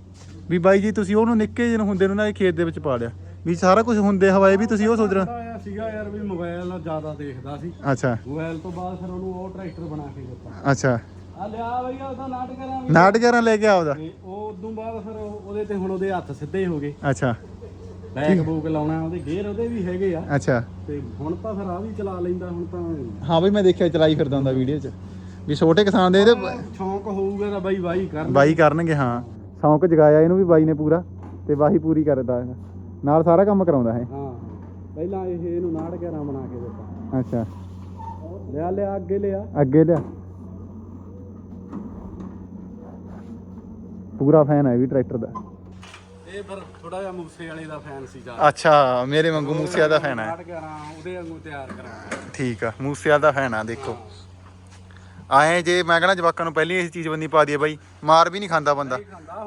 ਵੀ ਬਾਈ ਜੀ ਤੁਸੀਂ ਉਹਨੂੰ ਨਿੱਕੇ ਜਿਹੇ ਨੂੰ ਹੁੰਦੇ ਨੂੰ ਨਾ ਇਹ ਖੇਤ ਦੇ ਵਿੱਚ ਪਾ ਲਿਆ। ਵੀ ਸਾਰਾ ਕੁਝ ਹੁੰਦੇ ਹਵਾਏ ਵੀ ਤੁਸੀਂ ਉਹ ਸੋਚ ਰਹੇ ਸੀਗਾ ਯਾਰ ਵੀ ਮੋਬਾਈਲ ਨਾਲ ਜ਼ਿਆਦਾ ਦੇਖਦਾ ਸੀ। ਅੱਛਾ। ਮੋਬਾਈਲ ਤੋਂ ਬਾਅਦ ਫਿਰ ਉਹਨੂੰ ਉਹ ਟਰੈਕਟਰ ਬਣਾ ਕੇ ਦਿੱਤਾ। ਅੱਛਾ। ਆ ਲਿਆ ਬਈ ਉਹਦਾ ਨਾਟ ਕਰਾਂ ਵੀ। ਨਾਟ ਗਿਆਰਾਂ ਲੈ ਕੇ ਆ ਉਹਦਾ? ਤੇ ਉਹ ਉਦੋਂ ਬਾਅਦ ਫਿਰ ਉਹ- ਉਹਦੇ ਤੇ ਹੁਣ ਉਹਦੇ ਹੱਥ ਸਿੱਧੇ ਹੋ ਗਏ। ਅੱਛਾ। ਬੈਕ ਬੂਕ ਲਾਉਣਾ ਉਹਦੇ ਗੇਅਰ ਉਹਦੇ ਵੀ ਹੈਗੇ ਆ। ਅੱਛਾ। ਤੇ ਹੁਣ ਤਾਂ ਫਿਰ ਆ ਵੀ ਚਲਾ ਲੈਂਦਾ ਹੁਣ ਤਾਂ ਹਾਂ ਬਈ ਮੈਂ ਦੇਖਿਆ ਚਲਾਈ ਫਿਰਦਾ ਹੁੰਦਾ ਵੀਡੀਓ 'ਚ। ਵੀ ਛੋਟੇ ਕਿਸਾਨ ਦੇ ਇਹਦੇ ਸ਼ੌਂਕ ਹੋਊਗਾ ਤਾਂ ਬਾਈ ਬਾਈ ਕਰਨ ਬਾਈ ਕਰਨਗੇ ਹਾਂ। ਸ਼ੌਂਕ ਜਗਾਇਆ ਇਹਨੂੰ ਵੀ ਬਾਈ ਨੇ ਪੂਰਾ ਤੇ ਵਾਹੀ ਪੂਰੀ ਕਰਦਾ ਨਾਲ ਸਾਰਾ ਕੰਮ ਕਰਾਉਂਦਾ ਹੈ ਹਾਂ। ਪਹਿਲਾਂ ਇਹ ਇਹਨੂੰ ਨਾੜ ਘੇਰਾ ਬਣਾ ਕੇ ਦਿੱਤਾ। ਅੱਛਾ। ਲਿਆ ਲਿਆ ਅੱਗੇ ਲਿਆ। ਅੱਗੇ ਲਿਆ। ਪੂਰਾ ਫੈਨ ਹੈ ਵੀ ਟਰੈਕਟਰ ਦਾ। ਇਹ ਫਿਰ ਥੋੜਾ ਜਿਹਾ ਮੂਸੇ ਵਾਲੇ ਦਾ ਫੈਨ ਸੀ ਜਾ ਅੱਛਾ ਮੇਰੇ ਵਾਂਗੂ ਮੂਸਿਆ ਦਾ ਫੈਨ ਹੈ। ਉਹਦੇ ਵਾਂਗੂ ਤਿਆਰ ਕਰਾਇਆ ਠੀਕ ਆ ਮੂਸਿਆ ਦਾ ਫੈਨ ਆ ਦੇਖੋ। ਆਏ ਜੇ ਮੈਂ ਕਹਣਾ ਜਵਾਕਾਂ ਨੂੰ ਪਹਿਲੀ ਇਹ ਚੀਜ਼ ਬੰਦੀ ਪਾ ਦਈਏ ਬਾਈ ਮਾਰ ਵੀ ਨਹੀਂ ਖਾਂਦਾ ਬੰਦਾ।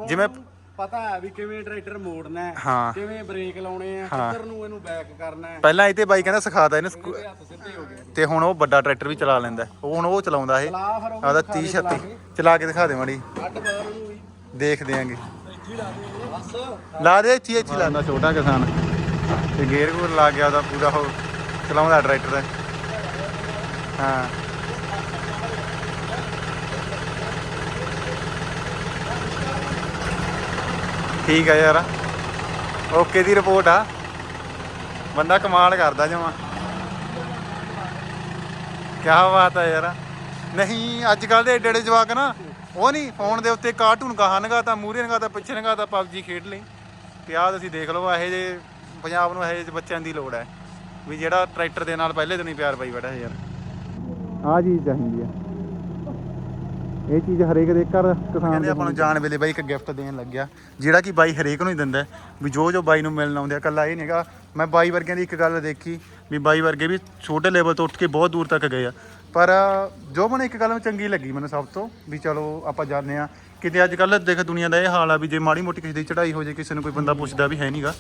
ਜਿਵੇਂ ਪਤਾ ਹੈ ਵੀ ਕਿਵੇਂ ਟਰੈਕਟਰ ਮੋੜਨਾ ਹੈ ਹਾਂ। ਕਿਵੇਂ ਬ੍ਰੇਕ ਲਾਉਣੇ ਆ। ਕਿੱਧਰ ਨੂੰ ਇਹਨੂੰ ਬੈਕ ਕਰਨਾ ਹੈ। ਪਹਿਲਾਂ ਇਹ ਤੇ ਬਾਈ ਕਹਿੰਦਾ ਸਿਖਾਦਾ ਇਹਨੂੰ ਸਕੂ- ਇਹਦੇ ਹੱਥ ਸਿੱਧੇ ਹੋ ਗਏ ਤੇ ਹੁਣ ਉਹ ਵੱਡਾ ਟਰੈਕਟਰ ਵੀ ਚਲਾ ਲੈਂਦਾ ਉਹ ਹੁਣ ਉਹ ਚਲਾਉਂਦਾ ਇਹ। ਚਲਾ ਫਿਰ ਉਹ ਆਦਾ ਦਿਖਾ 30 ਦੇ ਚਲਾ 36 ਚਲਾ ਕੇ ਦਿਖਾ ਦੇ ਮਾੜੀ। ਕੱਢ ਬਾਹਰ ਉਹਨੂੰ ਵੀ। ਦੇਖਦੇ ਆਂਗੇ ਇੱਥੇ ਹੀ ਲਾ ਦੇ ਬਸ। ਲਾ ਦੇ ਇੱਥੇ ਇੱਥੇ ਲਾਉਂਦਾ ਛੋਟਾ ਕਿਸਾਨ। ਤੇ ਗੇਅਰ ਗੂਰ ਲਾ ਗਿਆ ਉਹਦਾ ਪੂਰਾ ਉਹ ਚਲਾਉਂਦਾ ਟਰੈਕਟਰ। ਹਾਂ। ਠੀਕ ਆ ਯਾਰ। ਓਕੇ ਦੀ ਰਿਪੋਰਟ ਆ। ਬੰਦਾ ਕਮਾਲ ਕਰਦਾ ਜਮਾ। ਕੀ ਬਾਤ ਆ ਯਾਰ। ਨਹੀਂ ਅੱਜ ਕੱਲ ਦੇ ਏਡੇ ਏਡੇ ਜਵਾਕ ਨਾ, ਉਹ ਨਹੀਂ, ਫੋਨ ਦੇ ਉੱਤੇ ਕਾਰਟੂਨ ਕਹਾ ਨਗਾ ਤਾਂ ਮੂਰੇ ਨਗਾ ਤਾਂ ਪਿੱਛੇ ਨਗਾ ਤਾਂ ਪਬਜੀ ਖੇਡ ਲਈ। ਤੇ ਆਹ ਤੁਸੀਂ ਦੇਖ ਲਓ, ਇਹੋ ਜੇ ਪੰਜਾਬ ਨੂੰ ਇਹ ਬੱਚਿਆਂ ਦੀ ਲੋੜ ਹੈ। ਵੀ ਜਿਹੜਾ ਟਰੈਕਟਰ ਦੇ ਨਾਲ ਪਹਿਲੇ ਦਿਨ ਹੀ ਪਿਆਰ ਪਾਈ ਬੈਠਾ ਯਾਰ। ਆਹ ਚੀਜ਼ ਚਾਹੀਦੀ ਆ ਇਹ ਚੀਜ਼ ਹਰੇਕ ਦੇ ਘਰ ਕਿਸਾਨ ਕਹਿੰਦੇ ਆਪਾਂ ਨੂੰ ਜਾਣ ਵੇਲੇ ਬਾਈ ਇੱਕ ਗਿਫਟ ਦੇਣ ਲੱਗਿਆ ਜਿਹੜਾ ਕਿ ਬਾਈ ਹਰੇਕ ਨੂੰ ਹੀ ਦਿੰਦਾ ਹੈ। ਵੀ ਜੋ ਜੋ ਬਾਈ ਨੂੰ ਮਿਲਣ ਆਉਂਦੇ ਆ ਕੱਲਾ ਇਹ ਨਹੀਂਗਾ ਮੈਂ ਬਾਈ ਵਰਗਿਆਂ ਦੀ ਇੱਕ ਗੱਲ ਦੇਖੀ ਵੀ ਬਾਈ ਵਰਗੇ ਵੀ ਛੋਟੇ ਲੈਵਲ ਤੋਂ ਉੱਠ ਕੇ ਬਹੁਤ ਦੂਰ ਤੱਕ ਗਏ ਆ। ਪਰ ਜੋ ਮੈਨੂੰ ਇੱਕ ਗੱਲ ਚੰਗੀ ਲੱਗੀ ਮੈਨੂੰ ਸਭ ਤੋਂ ਵੀ ਚਲੋ ਆਪਾਂ ਜਾਂਦੇ ਆ ਕਿਤੇ ਅੱਜ ਕੱਲ ਦੇਖ ਦੁਨੀਆ ਦਾ ਇਹ ਹਾਲ ਆ ਵੀ ਜੇ ਮਾੜੀ ਮੋਟੀ ਕਿਸੇ ਦੀ ਚੜਾਈ ਹੋ ਜੇ ਕਿਸੇ ਨੂੰ ਕੋਈ ਬੰਦਾ ਪੁੱਛਦਾ ਵੀ ਹੈ ਨਹੀਂਗਾ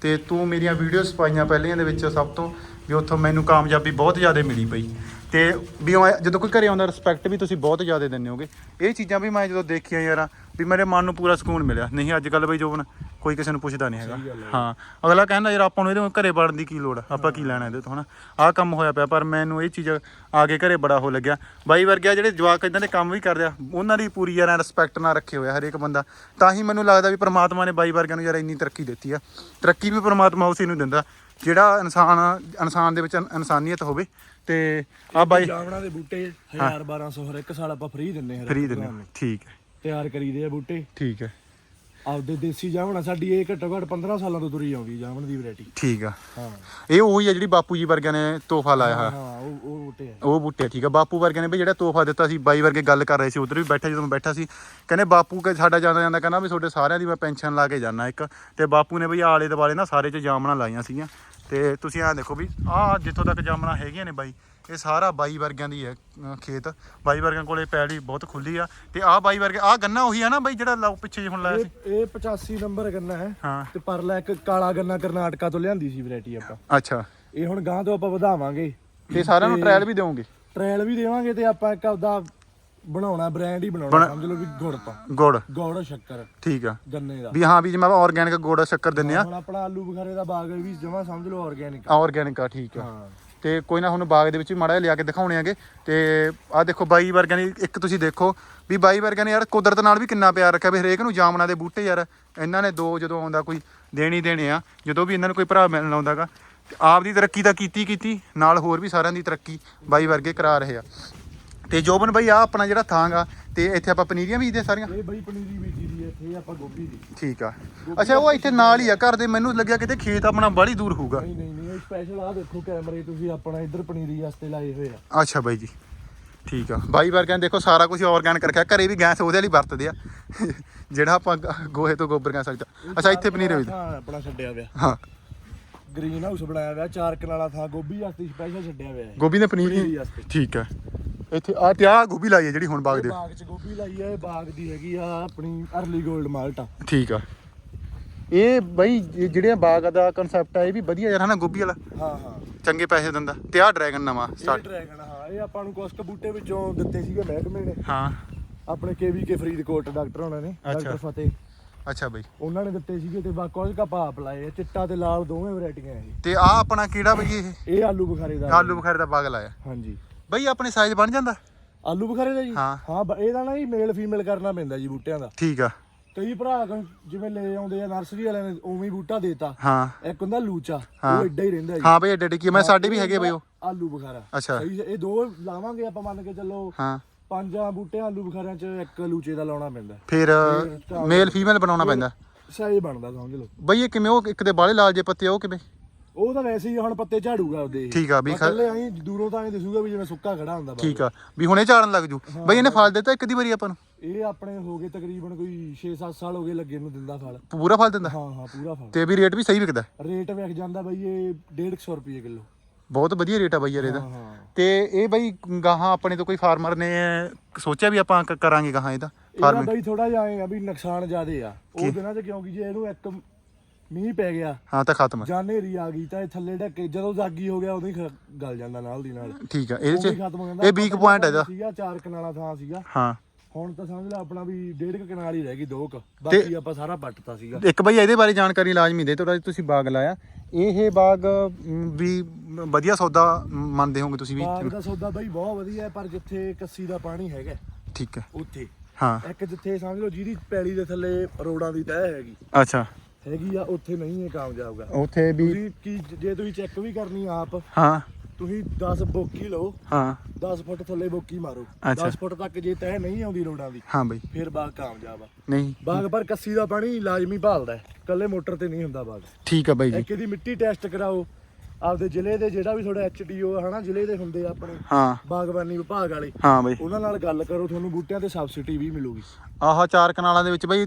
ਤੇ ਤੂੰ ਮੇਰੀਆਂ ਵੀਡੀਓਜ਼ ਪਾਈਆਂ ਪਹਿਲੀਆਂ ਦੇ ਵਿੱਚ ਸਭ ਤੋਂ ਵੀ ਉੱਥੋਂ ਮੈਨੂੰ ਕਾਮਯਾਬੀ ਬਹੁਤ ਜ਼ਿਆਦਾ ਮਿਲੀ ਪਈ। ਤੇ ਵੀ ਉਹ ਜਦੋਂ ਕੋਈ ਘਰੇ ਆਉਂਦਾ ਰਿਸਪੈਕਟ ਵੀ ਤੁਸੀਂ ਬਹੁਤ ਜ਼ਿਆਦਾ ਦਿੰਦੇ ਹੋਗੇ। ਇਹ ਚੀਜ਼ਾਂ ਵੀ ਮੈਂ ਜਦੋਂ ਦੇਖੀਆਂ ਯਾਰ ਵੀ ਮੇਰੇ ਮਨ ਨੂੰ ਪੂਰਾ ਸਕੂਨ ਮਿਲਿਆ। ਨਹੀਂ ਅੱਜ ਕੱਲ ਬਈ ਜੋਬਨ ਕੋਈ ਕਿਸੇ ਨੂੰ ਪੁੱਛਦਾ ਨਹੀਂ ਹੈਗਾ। ਹਾਂ। ਅਗਲਾ ਕਹਿੰਦਾ ਯਾਰ ਆਪਾਂ ਨੂੰ ਇਹਦੇ ਘਰੇ ਵੜਨ ਦੀ ਕੀ ਲੋੜ ਆ? ਆਪਾਂ ਕੀ ਲੈਣਾ ਇਹਦੇ ਤੋਂ ਹਨਾ? ਆਹ ਕੰਮ ਹੋਇਆ ਪਿਆ ਪਰ ਮੈਨੂੰ ਇਹ ਚੀਜ਼ ਆ ਕੇ ਘਰੇ ਬੜਾ ਹੋ ਲੱਗਿਆ। ਬਾਈ ਵਰਗਿਆ ਜਿਹੜੇ ਜਵਾਕ ਇਦਾਂ ਦੇ ਕੰਮ ਵੀ ਕਰਦੇ ਆ ਉਹਨਾਂ ਦੀ ਪੂਰੀ ਯਾਰ ਰਿਸਪੈਕਟ ਨਾਲ ਰੱਖੇ ਹੋਇਆ ਹਰੇਕ ਬੰਦਾ। ਤਾਂ ਹੀ ਮੈਨੂੰ ਲੱਗਦਾ ਵੀ ਪ੍ਰਮਾਤਮਾ ਨੇ ਬਾਈ ਵਰਗਿਆਂ ਨੂੰ ਯਾਰ ਇੰਨੀ ਤਰੱਕੀ ਦਿੱਤੀ ਆ। ਤਰੱਕੀ ਵੀ ਪ੍ਰਮਾਤਮਾ ਉਸੇ ਨੂੰ ਦਿੰਦਾ। ਜਿਹੜਾ ਇਨਸਾਨ ਇਨਸਾਨ ਦੇ ਵਿੱਚ ਇਨ- ਇਨਸਾਨੀਅਤ ਹੋਵੇ ਤੇ ਆ ਬਾਈ ਜਾਮਣਾ ਦੇ ਬੂਟੇ 1000 1200 ਹਰ ਇੱਕ ਸਾਲ ਆਪਾਂ ਫ੍ਰੀ ਦਿੰਨੇ ਫਰੀ ਦਿੰਦੇ ਹੋ। ਠੀਕ ਹੈ। ਤਿਆਰ ਕਰੀਦੇ ਆ ਬੂਟੇ। ਠੀਕ ਹੈ। ਆਪਦੇ ਦੇਸੀ ਜਾਮਣਾ ਸਾਡੀ ਇਹ ਘੱਟੋ ਘੱਟ 15 ਸਾਲਾਂ ਤੋਂ ਤੁਰੀ ਆਉਂਦੀ ਜਾਮਣ ਦੀ ਵੈਰਾਈਟੀ ਠੀਕ ਆ। ਹਾਂ। ਇਹ ਉਹੀ ਆ ਜਿਹੜੀ ਬਾਪੂ ਜੀ ਵਰਗਿਆਂ ਨੇ ਤੋਹਫਾ ਲਾਇਆ ਹੋਇਆ। ਹਾਂ ਉਹ ਉਹ ਬੂਟੇ ਆ। ਉਹ ਬੂਟੇ ਆ, ਠੀਕ ਆ। ਬਾਪੂ ਵਰਗੇ ਨੇ ਵੀ ਜਿਹੜਾ ਤੋਹਫਾ ਦਿੱਤਾ ਸੀ ਬਾਈ ਵਰਗੇ ਗੱਲ ਕਰ ਰਹੇ ਸੀ ਉਧਰ ਵੀ ਬੈਠਾ ਜਦੋਂ ਮੈਂ ਬੈਠਾ ਸੀ। ਕਹਿੰਦੇ ਬਾਪੂ ਕੇ ਸਾਡਾ ਜਾਂਦਾ ਜਾਂਦਾ ਕਹਿੰਦਾ ਵੀ ਤੁਹਾਡੇ ਸਾਰਿਆਂ ਦੀ ਮੈਂ ਪੈਨਸ਼ਨ ਲਾ ਕੇ ਜਾਣਾ ਇੱਕ। ਤੇ ਬਾਪੂ ਨੇ ਵੀ ਆਲੇ ਦੁਆਲੇ ਨਾ ਸਾਰੇ ਚ ਜਾਮਣਾ ਲਾਈਆਂ ਸੀਗੀਆਂ। ਤੇ ਤੁਸੀਂ ਆਹ ਦੇਖੋ ਵੀ ਆਹ ਜਿੱਥੋਂ ਤੱਕ ਜਾਮਣਾ ਹੈਗੀਆਂ ਨੇ ਬਾਈ ਇਹ ਸਾਰਾ ਬਾਈ ਵਰਗਿਆਂ ਦੀ ਹੈ ਖੇਤ। ਬਾਈ ਵਰਗਿਆਂ ਕੋਲੇ ਪੈੜੀ ਬਹੁਤ ਖੁੱਲੀ ਆ ਤੇ ਆਹ ਬਾਈ ਵਰਗੇ ਆਹ ਗੰਨਾ ਉਹੀ ਆ ਨਾ ਬਾਈ ਜਿਹੜਾ ਲਾਓ ਪਿੱਛੇ ਹੁਣ ਲਾਇਆ ਸੀ? ਇਹ ਇਹ 85 ਨੰਬਰ ਗੰਨਾ ਹੈ ਤੇ ਪਰਲਾ ਇੱਕ ਕਾਲਾ ਗੰਨਾ ਕਰਨਾਟਕਾ ਤੋਂ ਲਿਆਂਦੀ ਸੀ ਵੈਰਾਈਟੀ ਆਪਾਂ। ਅੱਛਾ। ਇਹ ਹੁਣ ਗਾਂ ਤੋਂ ਆਪਾਂ ਵਧਾਵਾਂਗੇ। ਤੇ ਸਾਰਿਆਂ ਨੂੰ ਟ੍ਰਾਇਲ ਵੀ ਦਿਓਗੇ ਟ੍ਰਾਇਲ ਵੀ ਦੇਵਾਂਗੇ ਤੇ ਆਪਾਂ ਇੱਕ ਆਪਦਾ ਬਣਾਉਣਾ ਬ੍ਰਾਂਡ ਹੀ ਬਣਾਉਣਾ ਸਮਝ ਲਓ ਵੀ ਗੁੜ ਤੋਂ ਗੁੜ। ਗੁੜ ਸ਼ੱਕਰ। ਠੀਕ ਆ। ਗੰਨੇ ਦਾ। ਵੀ ਹਾਂ ਵੀ ਜਿਵੇਂ ਆਰਗੈਨਿਕ ਗੁੜ ਸ਼ੱਕਰ ਦਿੰਨੇ ਆ। ਹੁਣ ਆਪਣਾ ਆਲੂ ਬੁਖਾਰੇ ਦਾ ਬਾਗ ਵੀ ਜਮਾ ਸਮਝ ਲਓ ਆਰਗੈਨਿਕ ਆਰਗੈਨਿਕ ਆ ਠੀਕ ਆ। ਹਾਂ। ਤੇ ਕੋਈ ਨਾ ਹੁਣ ਬਾਗ ਦੇ ਵਿੱਚ ਵੀ ਮਾੜਾ ਜਿਹਾ ਲਿਆ ਕੇ ਦਿਖਾਉਣੇ ਆਗੇ। ਤੇ ਆਹ ਦੇਖੋ ਬਾਈ ਵਰਗਿਆਂ ਦੀ ਇੱਕ ਤੁਸੀਂ ਦੇਖੋ ਵੀ ਬਾਈ ਵਰਗਿਆਂ ਨੇ ਯਾਰ ਕੁਦਰਤ ਨਾਲ ਵੀ ਕਿੰਨਾ ਪਿਆਰ ਰੱਖਿਆ ਵੀ ਹਰੇਕ ਨੂੰ ਜਾਮਣਾ ਦੇ ਬੂਟੇ ਯਾਰ। ਇਹਨਾਂ ਨੇ ਦੋ ਜਦੋਂ ਆਉਂਦਾ ਕੋਈ ਦੇਣੀ ਦੇਣੇ ਆ ਜਦੋਂ ਵੀ ਇਹਨਾਂ ਨੂੰ ਕੋਈ ਭਰਾ ਮਿਲਣ ਆਉਂਦਾਗਾ ਆਪ ਦੀ ਤਰੱਕੀ ਤਾਂ ਕੀਤੀ ਕੀਤੀ ਨਾਲ ਹੋਰ ਵੀ ਸਾਰਿਆਂ ਦੀ ਤਰੱਕੀ ਬਾਈ ਵਰਗੇ ਕਰਾ ਰਹੇ ਆ। ਤੇ ਜੋਬਨ ਬਾਈ ਆ ਆਪਣਾ ਜਿਹੜਾ ਥਾਂ ਗਾ ਤੇ ਇੱਥੇ ਆਪਾਂ ਪਨੀਰੀਆਂ ਬੀਜਦੇ ਸਾਰੀਆਂ? ਇਹ ਬਈ ਪਨੀਰੀ ਬੀਜੀ ਦੀ ਹੈ ਇੱਥੇ ਆਪਾਂ ਗੋਭੀ ਦੀ। ਠੀਕ ਆ। ਅੱਛਾ ਉਹ ਇੱਥੇ ਨਾਲ ਹੀ ਆ ਘਰ ਦੇ ਮੈਨੂੰ ਲੱਗਿਆ ਕਿਤੇ ਖੇਤ ਆਪਣਾ ਬਾਹਲੀ ਦੂਰ ਹੋਊਗਾ। ਨਹੀਂ ਨਹੀਂ ਨਹੀਂ ਸਪੈਸ਼ਲ ਆ ਦੇਖੋ ਕੈਮਰੇ ਤੁਸੀਂ ਆਪਣਾ ਇੱਧਰ ਪਨੀਰੀ ਵਾਸਤੇ ਲਾਏ ਹੋਏ ਆ। ਅੱਛਾ ਬਾਈ ਜੀ ਠੀਕ ਆ। ਬਾਈ ਵਰਗਿਆਂ ਨੇ ਦੇਖੋ ਸਾਰਾ ਕੁਝ ਆਰਗੈਨਿਕ ਰੱਖਿਆ ਘਰੇ ਵੀ ਗੈਸ ਉਹਦੇ ਲਈ ਵਰਤਦੇ ਆ। ਜਿਹੜਾ ਆਪਾਂ ਗੋਹੇ ਤੋਂ ਗੋਬਰ ਕਹਿ ਸਕਦਾ ਅੱਛਾ ਇੱਥੇ ਪਨੀਰ ਵੀ ਹਾਂ ਆਪਣਾ ਛੱਡਿਆ ਹੋਇਆ। ਹਾਂ। ਗ੍ਰੀਨ ਹਾਊਸ ਬਣਾਇਆ ਹੋਇਆ ਚਾਰ ਕਨਾਲਾ ਥਾਂ ਗੋਭੀ ਵਾਸਤੇ ਸਪੈਸ਼ਲ ਛੱਡਿਆ ਹੋਇਆ ਹੈ ਗੋਭੀ ਦੇ ਪਨੀਰ ਠੀਕ ਆ। ਇੱਥੇ ਆ ਤੇ ਆ ਗੋਭੀ ਲਾਈ ਹੈ ਜਿਹੜੀ ਹੁਣ ਬਾਗ ਦੇ। ਬਾਗ 'ਚ ਗੋਭੀ ਲਾਈ ਹੈ ਇਹ ਬਾਗ ਦੀ ਹੈਗੀ ਆ ਆਪਣੀ ਅਰਲੀ 골ਡ ਮਾਲਟਾ ਠੀਕ ਆ। ਇਹ ਬਾਈ ਇਹ ਜਿਹੜੇ ਬਾਗ ਦਾ ਕਨਸੈਪਟ ਆ ਇਹ ਵੀ ਵਧੀਆ ਯਾਰ ਹਨਾ ਗੋਭੀ ਵਾਲਾ? ਹਾਂ ਹਾਂ। ਚੰਗੇ ਪੈਸੇ ਦਿੰਦਾ। ਤੇ ਆ ਡਰੈਗਨ ਨਵਾਂ ਇਹ ਸਟਾਰਟ ਡਰੈਗਨ ਹਾਂ ਇਹ ਆਪਾਂ ਨੂੰ ਕੁਛ ਕੁ ਬੂਟੇ ਵਿੱਚੋਂ ਦਿੱਤੇ ਸੀਗੇ ਮਹਿਕਮੇ ਨੇ। ਹਾਂ। ਆਪਣੇ ਕੇਵੀਕੇ ਫਰੀਦਕੋਟ ਡਾਕਟਰ ਹੋਣਾ ਨੇ ਅੱਛਾ। ਡਾਕਟਰ ਫਤਿਹ। ਅੱਛਾ ਬਾਈ। ਉਹਨਾਂ ਨੇ ਦਿੱਤੇ ਸੀਗੇ ਤੇ ਬਾ ਕੁਝ ਕਾ ਭਾਪ ਲਾਏ ਆ, ਚਿੱਟਾ ਤੇ ਲਾਲ ਦੋਵੇਂ ਵੈਰਾਈਟੀਆਂ ਇਹ। ਤੇ ਆ ਆਪਣਾ ਕਿਹੜਾ ਬਈ ਇਹ? ਇਹ ਆਲੂ ਬੁਖਾਰੇ ਦਾ। ਆਲੂ ਬੁਖਾਰੇ ਦਾ ਬਾਗ ਲਾਇਆ। ਹਾਂਜੀ। ਬਈ ਆਪਣੇ ਸਾਈਜ਼ ਬਣ ਜਾਂਦਾ? ਆਲੂ ਬੁਖਾਰੇ ਦਾ ਜੀ? ਹਾਂ। ਹਾਂ ਬ- ਇਹਦਾ ਨਾ ਜੀ ਮੇਲ ਫੀਮੇਲ ਕਰਨਾ ਪੈਂਦਾ ਜੀ ਬੂਟਿਆਂ ਦਾ। ਠੀਕ ਆ। ਕਈ ਭਰਾ ਜਿਵੇਂ ਲੈ ਆਉਂਦੇ ਆ ਨਰਸਰੀ ਵਾਲਿਆਂ ਨੇ ਉਵੇਂ ਹੀ ਬੂਟਾ ਦੇਤਾ। ਹਾਂ। ਇੱਕ ਹੁੰਦਾ ਲੂਚਾ ਹਾਂ। ਉਹ ਐਡਾ ਹੀ ਰਹਿੰਦਾ ਜੀ। ਹਾਂ ਬਈ ਏਡੇ ਏਡੇ ਕੀ ਮੈਂ ਸਾਡੇ ਵੀ ਹੈਗੇ ਬਈ ਉਹ। ਆਲੂ ਬੁਖਾਰਾ। ਅੱਛਾ। ਸਹੀ ਹੈ, ਇਹ ਦੋ ਲਾਵਾਂਗੇ ਆਪਾਂ ਮੰਨ ਕੇ ਚੱਲੋ। ਹਾਂ। ਪੰਜਾਂ ਬੂਟਿਆਂ ਆਲੂ ਬੁਖਾਰਿਆਂ ਚ ਇੱਕ ਲੂਚੇ ਦਾ ਲਾਉਣਾ ਪੈਂਦਾ। ਫਿਰ ਮੇਲ ਫੀਮੇਲ ਬਣਾਉਣਾ ਪੈਂਦਾ। ਸਾਈਜ਼ ਬਣਦਾ ਸਮਝ ਲਓ। ਬਈ ਇਹ ਕਿਵੇਂ ਉਹ ਇੱਕ ਦੇ ਬਾਲੇ ਲਾਲ ਜੇ ਪੱਤੇ ਆ, ਉਹ ਕਿਵੇਂ? ਉਹ ਤਾਂ ਵੈਸੇ ਹੀ ਹੁਣ ਪੱਤੇ ਝਾੜੂਗਾ ਉਹਦੇ। ਠੀਕ ਆ, ਵੀ ਖ- ਥੱਲੇ ਆਈ ਦੂਰੋਂ ਤਾਂ ਐਂ ਦਿਸੂਗਾ ਵੀ ਜਿਵੇਂ ਸੁੱਕਾ ਖੜਾ ਹੁੰਦਾ। ਠੀਕ ਆ ਵੀ ਹੁਣੇ ਝਾੜਨ ਲੱਗ ਜੂ। ਬਈ ਇਹਨੇ ਫਲ ਦਿੱਤਾ ਇੱਕ ਦੀ ਵਾਰੀ ਆਪਾਂ ਨੂੰ? ਇਹ ਆਪਣੇ ਹੋ ਗਏ ਤਕਰੀਬਨ ਕੋਈ 6-7 ਸਾਲ ਹੋ ਗਏ ਲੱਗੇ ਨੂੰ ਦਿੰਦਾ ਫਲ। ਪੂਰਾ ਫਲ ਦਿੰਦਾ? ਹਾਂ ਹਾਂ ਪੂਰਾ ਫਲ। ਤੇ ਵੀ ਰੇਟ ਵੀ ਸਹੀ ਵਿਕਦਾ? ਰੇਟ ਵਿਕ ਜਾਂਦਾ ਬਈ ਇਹ 150 ਰੁਪਏ ਕਿਲੋ। ਬਹੁਤ ਵਧੀਆ ਰੇਟ ਆ ਬਈ ਯਾਰ ਇਹਦਾ। ਹਾਂ ਹਾਂ। ਤੇ ਇਹ ਬਈ ਗਾਹਾਂ ਆਪਣੇ ਤੋਂ ਕੋਈ ਫਾਰਮਰ ਨੇ ਸੋਚਿਆ ਵੀ ਆਪਾਂ ਕ- ਕਰਾਂਗੇ ਗਾਹਾਂ ਇਹਦਾ ਇਹਦਾ ਫਾਰਮਿੰਗ ਬਈ ਥੋੜਾ ਜਿਹਾ ਐਂ ਆ ਵੀ ਨੁਕਸਾਨ ਜ਼ਿਆਦੇ ਆ। ਉਹ ਦਿਨਾਂ 'ਚ ਕਿਉਂਕਿ ਜੇ ਇਹਨੂੰ ਇੱਕ ਮੀਂਹ ਪੈ ਗਿਆ। ਹਾਂ ਤਾਂ ਖਤਮ ਜਾਂ ਹਨੇਰੀ ਆ ਗਈ ਤਾਂ ਇਹ ਥੱਲੇ ਢੱਕੇ ਜਦੋਂ ਜਾਗੀ ਹੋ ਗਿਆ ਉਦੋਂ ਹੀ ਖ- ਗਲ ਜਾਂਦਾ ਨਾਲ ਦੀ ਨਾਲ। ਠੀਕ ਆ ਇਹਦੇ ਹੀ ਚ ਖਤਮ ਹੋ ਜਾਂਦਾ। ਇਹ ਵੀਕ ਪੁਆਇੰਟ ਹੈ ਇਹਦਾ। ਸੀਗਾ ਚਾਰ ਕਨਾਲਾ ਥਾਂ ਸੀਗਾ। ਹਾਂ। ਹੁਣ ਤਾਂ ਸਮਝ ਲੈ ਆਪਣਾ ਵੀ ਡੇਢ ਕੁ ਕਨਾਲ ਹੀ ਰਹਿ ਗਈ ਦੋ ਕੁ। ਬਾਕੀ ਆਪਾਂ ਸਾਰਾ ਪੱਟਤਾ ਸੀਗਾ। ਇੱਕ ਬਈ ਇਹਦੇ ਬਾਰੇ ਜਾਣਕਾਰੀ ਲਾਜ਼ਮੀ ਦੇ ਤੁਹਾਡਾ ਤੁਸੀਂ ਬਾਗ ਲਾਇਆ। ਇਹ ਬਾਗ ਮ, ਵੀ ਮ, ਵਧੀਆ ਸੌਦਾ ਮ, ਮੰਨਦੇ ਹੋਗੇ ਤੁਸੀਂ ਵੀ? ਬਾਗ ਦਾ ਸੌਦਾ ਬਈ ਬਹੁਤ ਵਧੀਆ ਹੈ, ਪਰ ਜਿੱਥੇ ਕੱਸੀ ਦਾ ਪਾਣੀ ਹੈਗਾ ਠੀਕ ਹੈ। ਉੱਥੇ। ਹਾਂ। ਇੱਕ ਜਿੱਥੇ ਸਮਝ ਲਓ ਜਿਹਦੀ ਪੈਲੀ ਦੇ ਥੱਲੇ ਰੋਡਾਂ ਦੀ ਤਹਿ ਹੈਗੀ। ਅੱਛਾ। ਹੈਗੀ ਆ ਉੱਥੇ ਨਹੀਂ ਇਹ ਕਾਮਯਾਬਗਾ ਉੱਥੇ ਵੀ ਤੁਸੀਂ ਕੀ ਜੇ ਤੁਸੀਂ ਚੈੱਕ ਵੀ ਕਰਨੀ ਆਪ ਹਾਂ। ਤੁਸੀਂ 10 ਬੋਕੀ ਲਓ। ਹਾਂ। 10 ਫੁੱਟ ਥੱਲੇ ਬੋਕੀ ਮਾਰੋ। ਅੱਛਾ। 10 ਫੁੱਟ ਤੱਕ ਜੇ ਤਹਿ ਨਹੀਂ ਆਉਂਦੀ ਰੋਡਾਂ ਦੀ ਹਾਂ ਬਈ। ਫਿਰ ਬਾਗ ਕਾਮਯਾਬ ਆ। ਨਹੀਂ। ਬਾਗ ਪਰ ਕੱਸੀ ਦਾ ਪਾਣੀ ਲਾਜ਼ਮੀ ਭਾਲਦਾ ਹੈ। ਕੱਲੇ ਮੋਟਰ ਤੇ ਨਹੀਂ ਹੁੰਦਾ ਬਾਗ। ਠੀਕ ਆ ਬਾਈ ਜੀ। ਇੱਕ ਮਿੱਟੀ ਟੈਸਟ ਕਰਾਓ। ਆਪਦੇ ਜ਼ਿਲ੍ਹੇ ਦੇ ਜਿਹੜਾ ਵੀ ਤੁਹਾਡਾ ਐਚਡੀਓ ਹਨਾ ਜ਼ਿਲ੍ਹੇ ਦੇ ਹੁੰਦੇ ਆ ਆਪਣੇ ਹਾਂ। ਬਾਗਬਾਨੀ ਵਿਭਾਗ ਵਾਲੇ। ਹਾਂ ਬਈ। ਉਹਨਾਂ ਨਾਲ ਗੱਲ ਕਰੋ ਤੁਹਾਨੂੰ ਬੂਟਿਆਂ ਤੇ ਸਬਸਿਡੀ ਵੀ ਮਿਲੂਗੀ। ਆਹ ਚਾਰ ਕਨਾਲਾਂ ਦੇ ਵਿੱਚ ਬਈ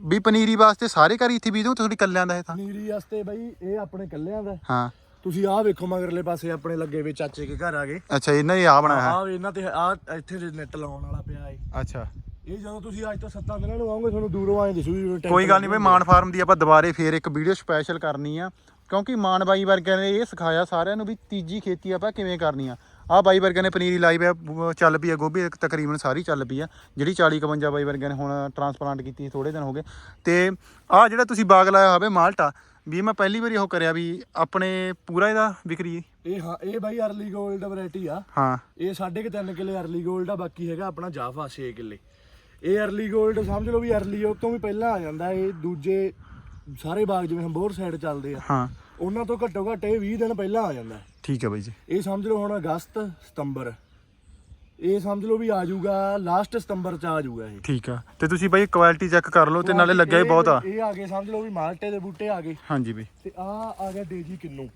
ਵੀ ਪਨੀਰੀ ਵਾਸਤੇ ਸਾਰੇ ਘਰ ਹੀ ਇੱਥੇ ਬੀਜੋ ਤੁਹਾਡੀ ਕੱਲਿਆਂ ਦਾ ਇਹ ਤਾਂ? ਪਨੀਰੀ ਵਾਸਤੇ ਬਈ ਇਹ ਆਪਣੇ ਕੱਲਿਆਂ ਦਾ ਹਾਂ। ਤੁਸੀਂ ਆਹ ਵੇਖੋ ਮਗਰਲੇ ਪਾਸੇ ਆਪਣੇ ਲੱਗੇ ਵੇ ਚਾਚੇ ਕੇ ਘਰ ਆ ਗਏ। ਅੱਛਾ ਇਹਨਾਂ ਹੀ ਆ ਬਣਾਇਆ ਹੈ। ਆਹ ਇਹਨਾਂ ਤੇ ਆਹ ਇੱਥੇ ਨੈਟ ਲਾਉਣ ਵਾਲਾ ਪਿਆ ਏ ਅੱਛਾ। ਇਹ ਜਦੋਂ ਤੁਸੀਂ ਅੱਜ ਤੋਂ 7 ਦਿਨਾਂ ਨੂੰ ਆਓਗੇ ਤੁਹਾਨੂੰ ਦੂਰੋਂ ਆਏ ਦਿਸੂ ਕੋਈ ਗੱਲ ਨਹੀਂ ਬਈ ਮਾਨ ਫਾਰਮ ਦੀ ਆਪਾਂ ਦੁਬਾਰੇ ਫੇਰ ਇੱਕ ਵੀਡੀਓ ਸਪੈਸ਼ਲ ਕਰਨੀ ਆ। ਕਿਉਂਕਿ ਮਾਨ ਬਾਈ ਵਰਗਿਆਂ ਨੇ ਇਹ ਸਿਖਾਇਆ ਸਾਰਿਆਂ ਨੂੰ ਵੀ ਤੀਜੀ ਖੇਤੀ ਆਪਾਂ ਕਿਵੇਂ ਕਰਨੀ ਆ। ਆ ਬਾਈ ਵਰਗਿਆਂ ਨੇ ਪਨੀਰੀ ਲਾਈ ਹੈ ਚੱਲ ਪਈ ਆ ਗੋਭੀ ਤਕਰੀਬਨ ਸਾਰੀ ਚੱਲ ਪਈ ਆ। ਜਿਹੜੀ 40 51 ਬਾਈ ਵਰਗਿਆਂ ਨੇ ਹੁਣ ਟ੍ਰਾਂਸਪਲਾਂਟ ਕੀਤੀ ਥੋੜੇ ਦਿਨ ਹੋ ਗਏ। ਤੇ ਆ ਜਿਹੜਾ ਤੁਸੀਂ ਬਾਗ ਲਾਇਆ ਹੋਵੇ ਮਾਲਟਾ ਵੀ ਮੈਂ ਪਹਿਲੀ ਵਾਰੀ ਉਹ ਕਰਿਆ ਵੀ ਆਪਣੇ ਪੂਰਾ ਇਹਦਾ ਵਿਕਰੀ। ਇਹ ਹਾਂ ਇਹ ਬਾਈ ਅਰਲੀ 골ਡ ਵੈਰਾਈਟੀ ਆ। ਹਾਂ। ਇਹ 3.5 ਕਿੱਲੇ ਅਰਲੀ 골ਡ ਆ ਬਾਕੀ ਹੈਗਾ ਆਪਣਾ ਜਾਫਾ 6 ਕਿੱਲੇ। ਇਹ ਅਰਲੀ 골ਡ ਸਮਝ ਲਓ ਵੀ ਅਰਲੀ ਉਹ ਤੋਂ ਵੀ ਪਹਿਲਾਂ ਆ ਜਾਂਦਾ ਇਹ ਦੂਜੇ ਸਾਰੇ ਬਾਗ ਜਿਵੇਂ ਹੰਬੋਰ ਸਾਈਡ ਚੱਲਦੇ ਆ। ਹਾਂ। ਉਹਨਾਂ ਤੋਂ ਘੱਟੋ ਘੱਟ ਇਹ 20 ਦਿਨ ਪਹਿਲਾਂ ਆ ਜਾਂਦਾ। ਠੀਕ ਹੈ ਬਾਈ ਜੀ। ਇਹ ਸਮਝ ਲਓ ਹੁਣ ਅਗਸਤ ਸਤੰਬਰ। ਇਹ ਸਮਝ ਲਓ ਵੀ ਆ ਜਾਊਗਾ ਲਾਸਟ ਸਤੰਬਰ ਚ ਆ ਜਾਊਗਾ ਇਹ। ਠੀਕ ਆ। ਤੇ ਤੁਸੀਂ ਬਾਈ ਕੁਆਲਿਟੀ ਚੈੱਕ ਕਰ ਲਓ ਤੇ ਨਾਲੇ ਲੱਗਿਆ ਹੀ ਬਹੁਤ ਆ। ਇਹ ਆ ਗਏ ਸਮਝ ਲਓ ਵੀ ਮਾਲਟੇ ਦੇ ਬੂਟੇ ਆ ਗਏ। ਹਾਂਜੀ ਬਈ। ਤੇ ਆ ਆ ਗਿਆ ਡੇਜੀ ਕਿੰਨੂ।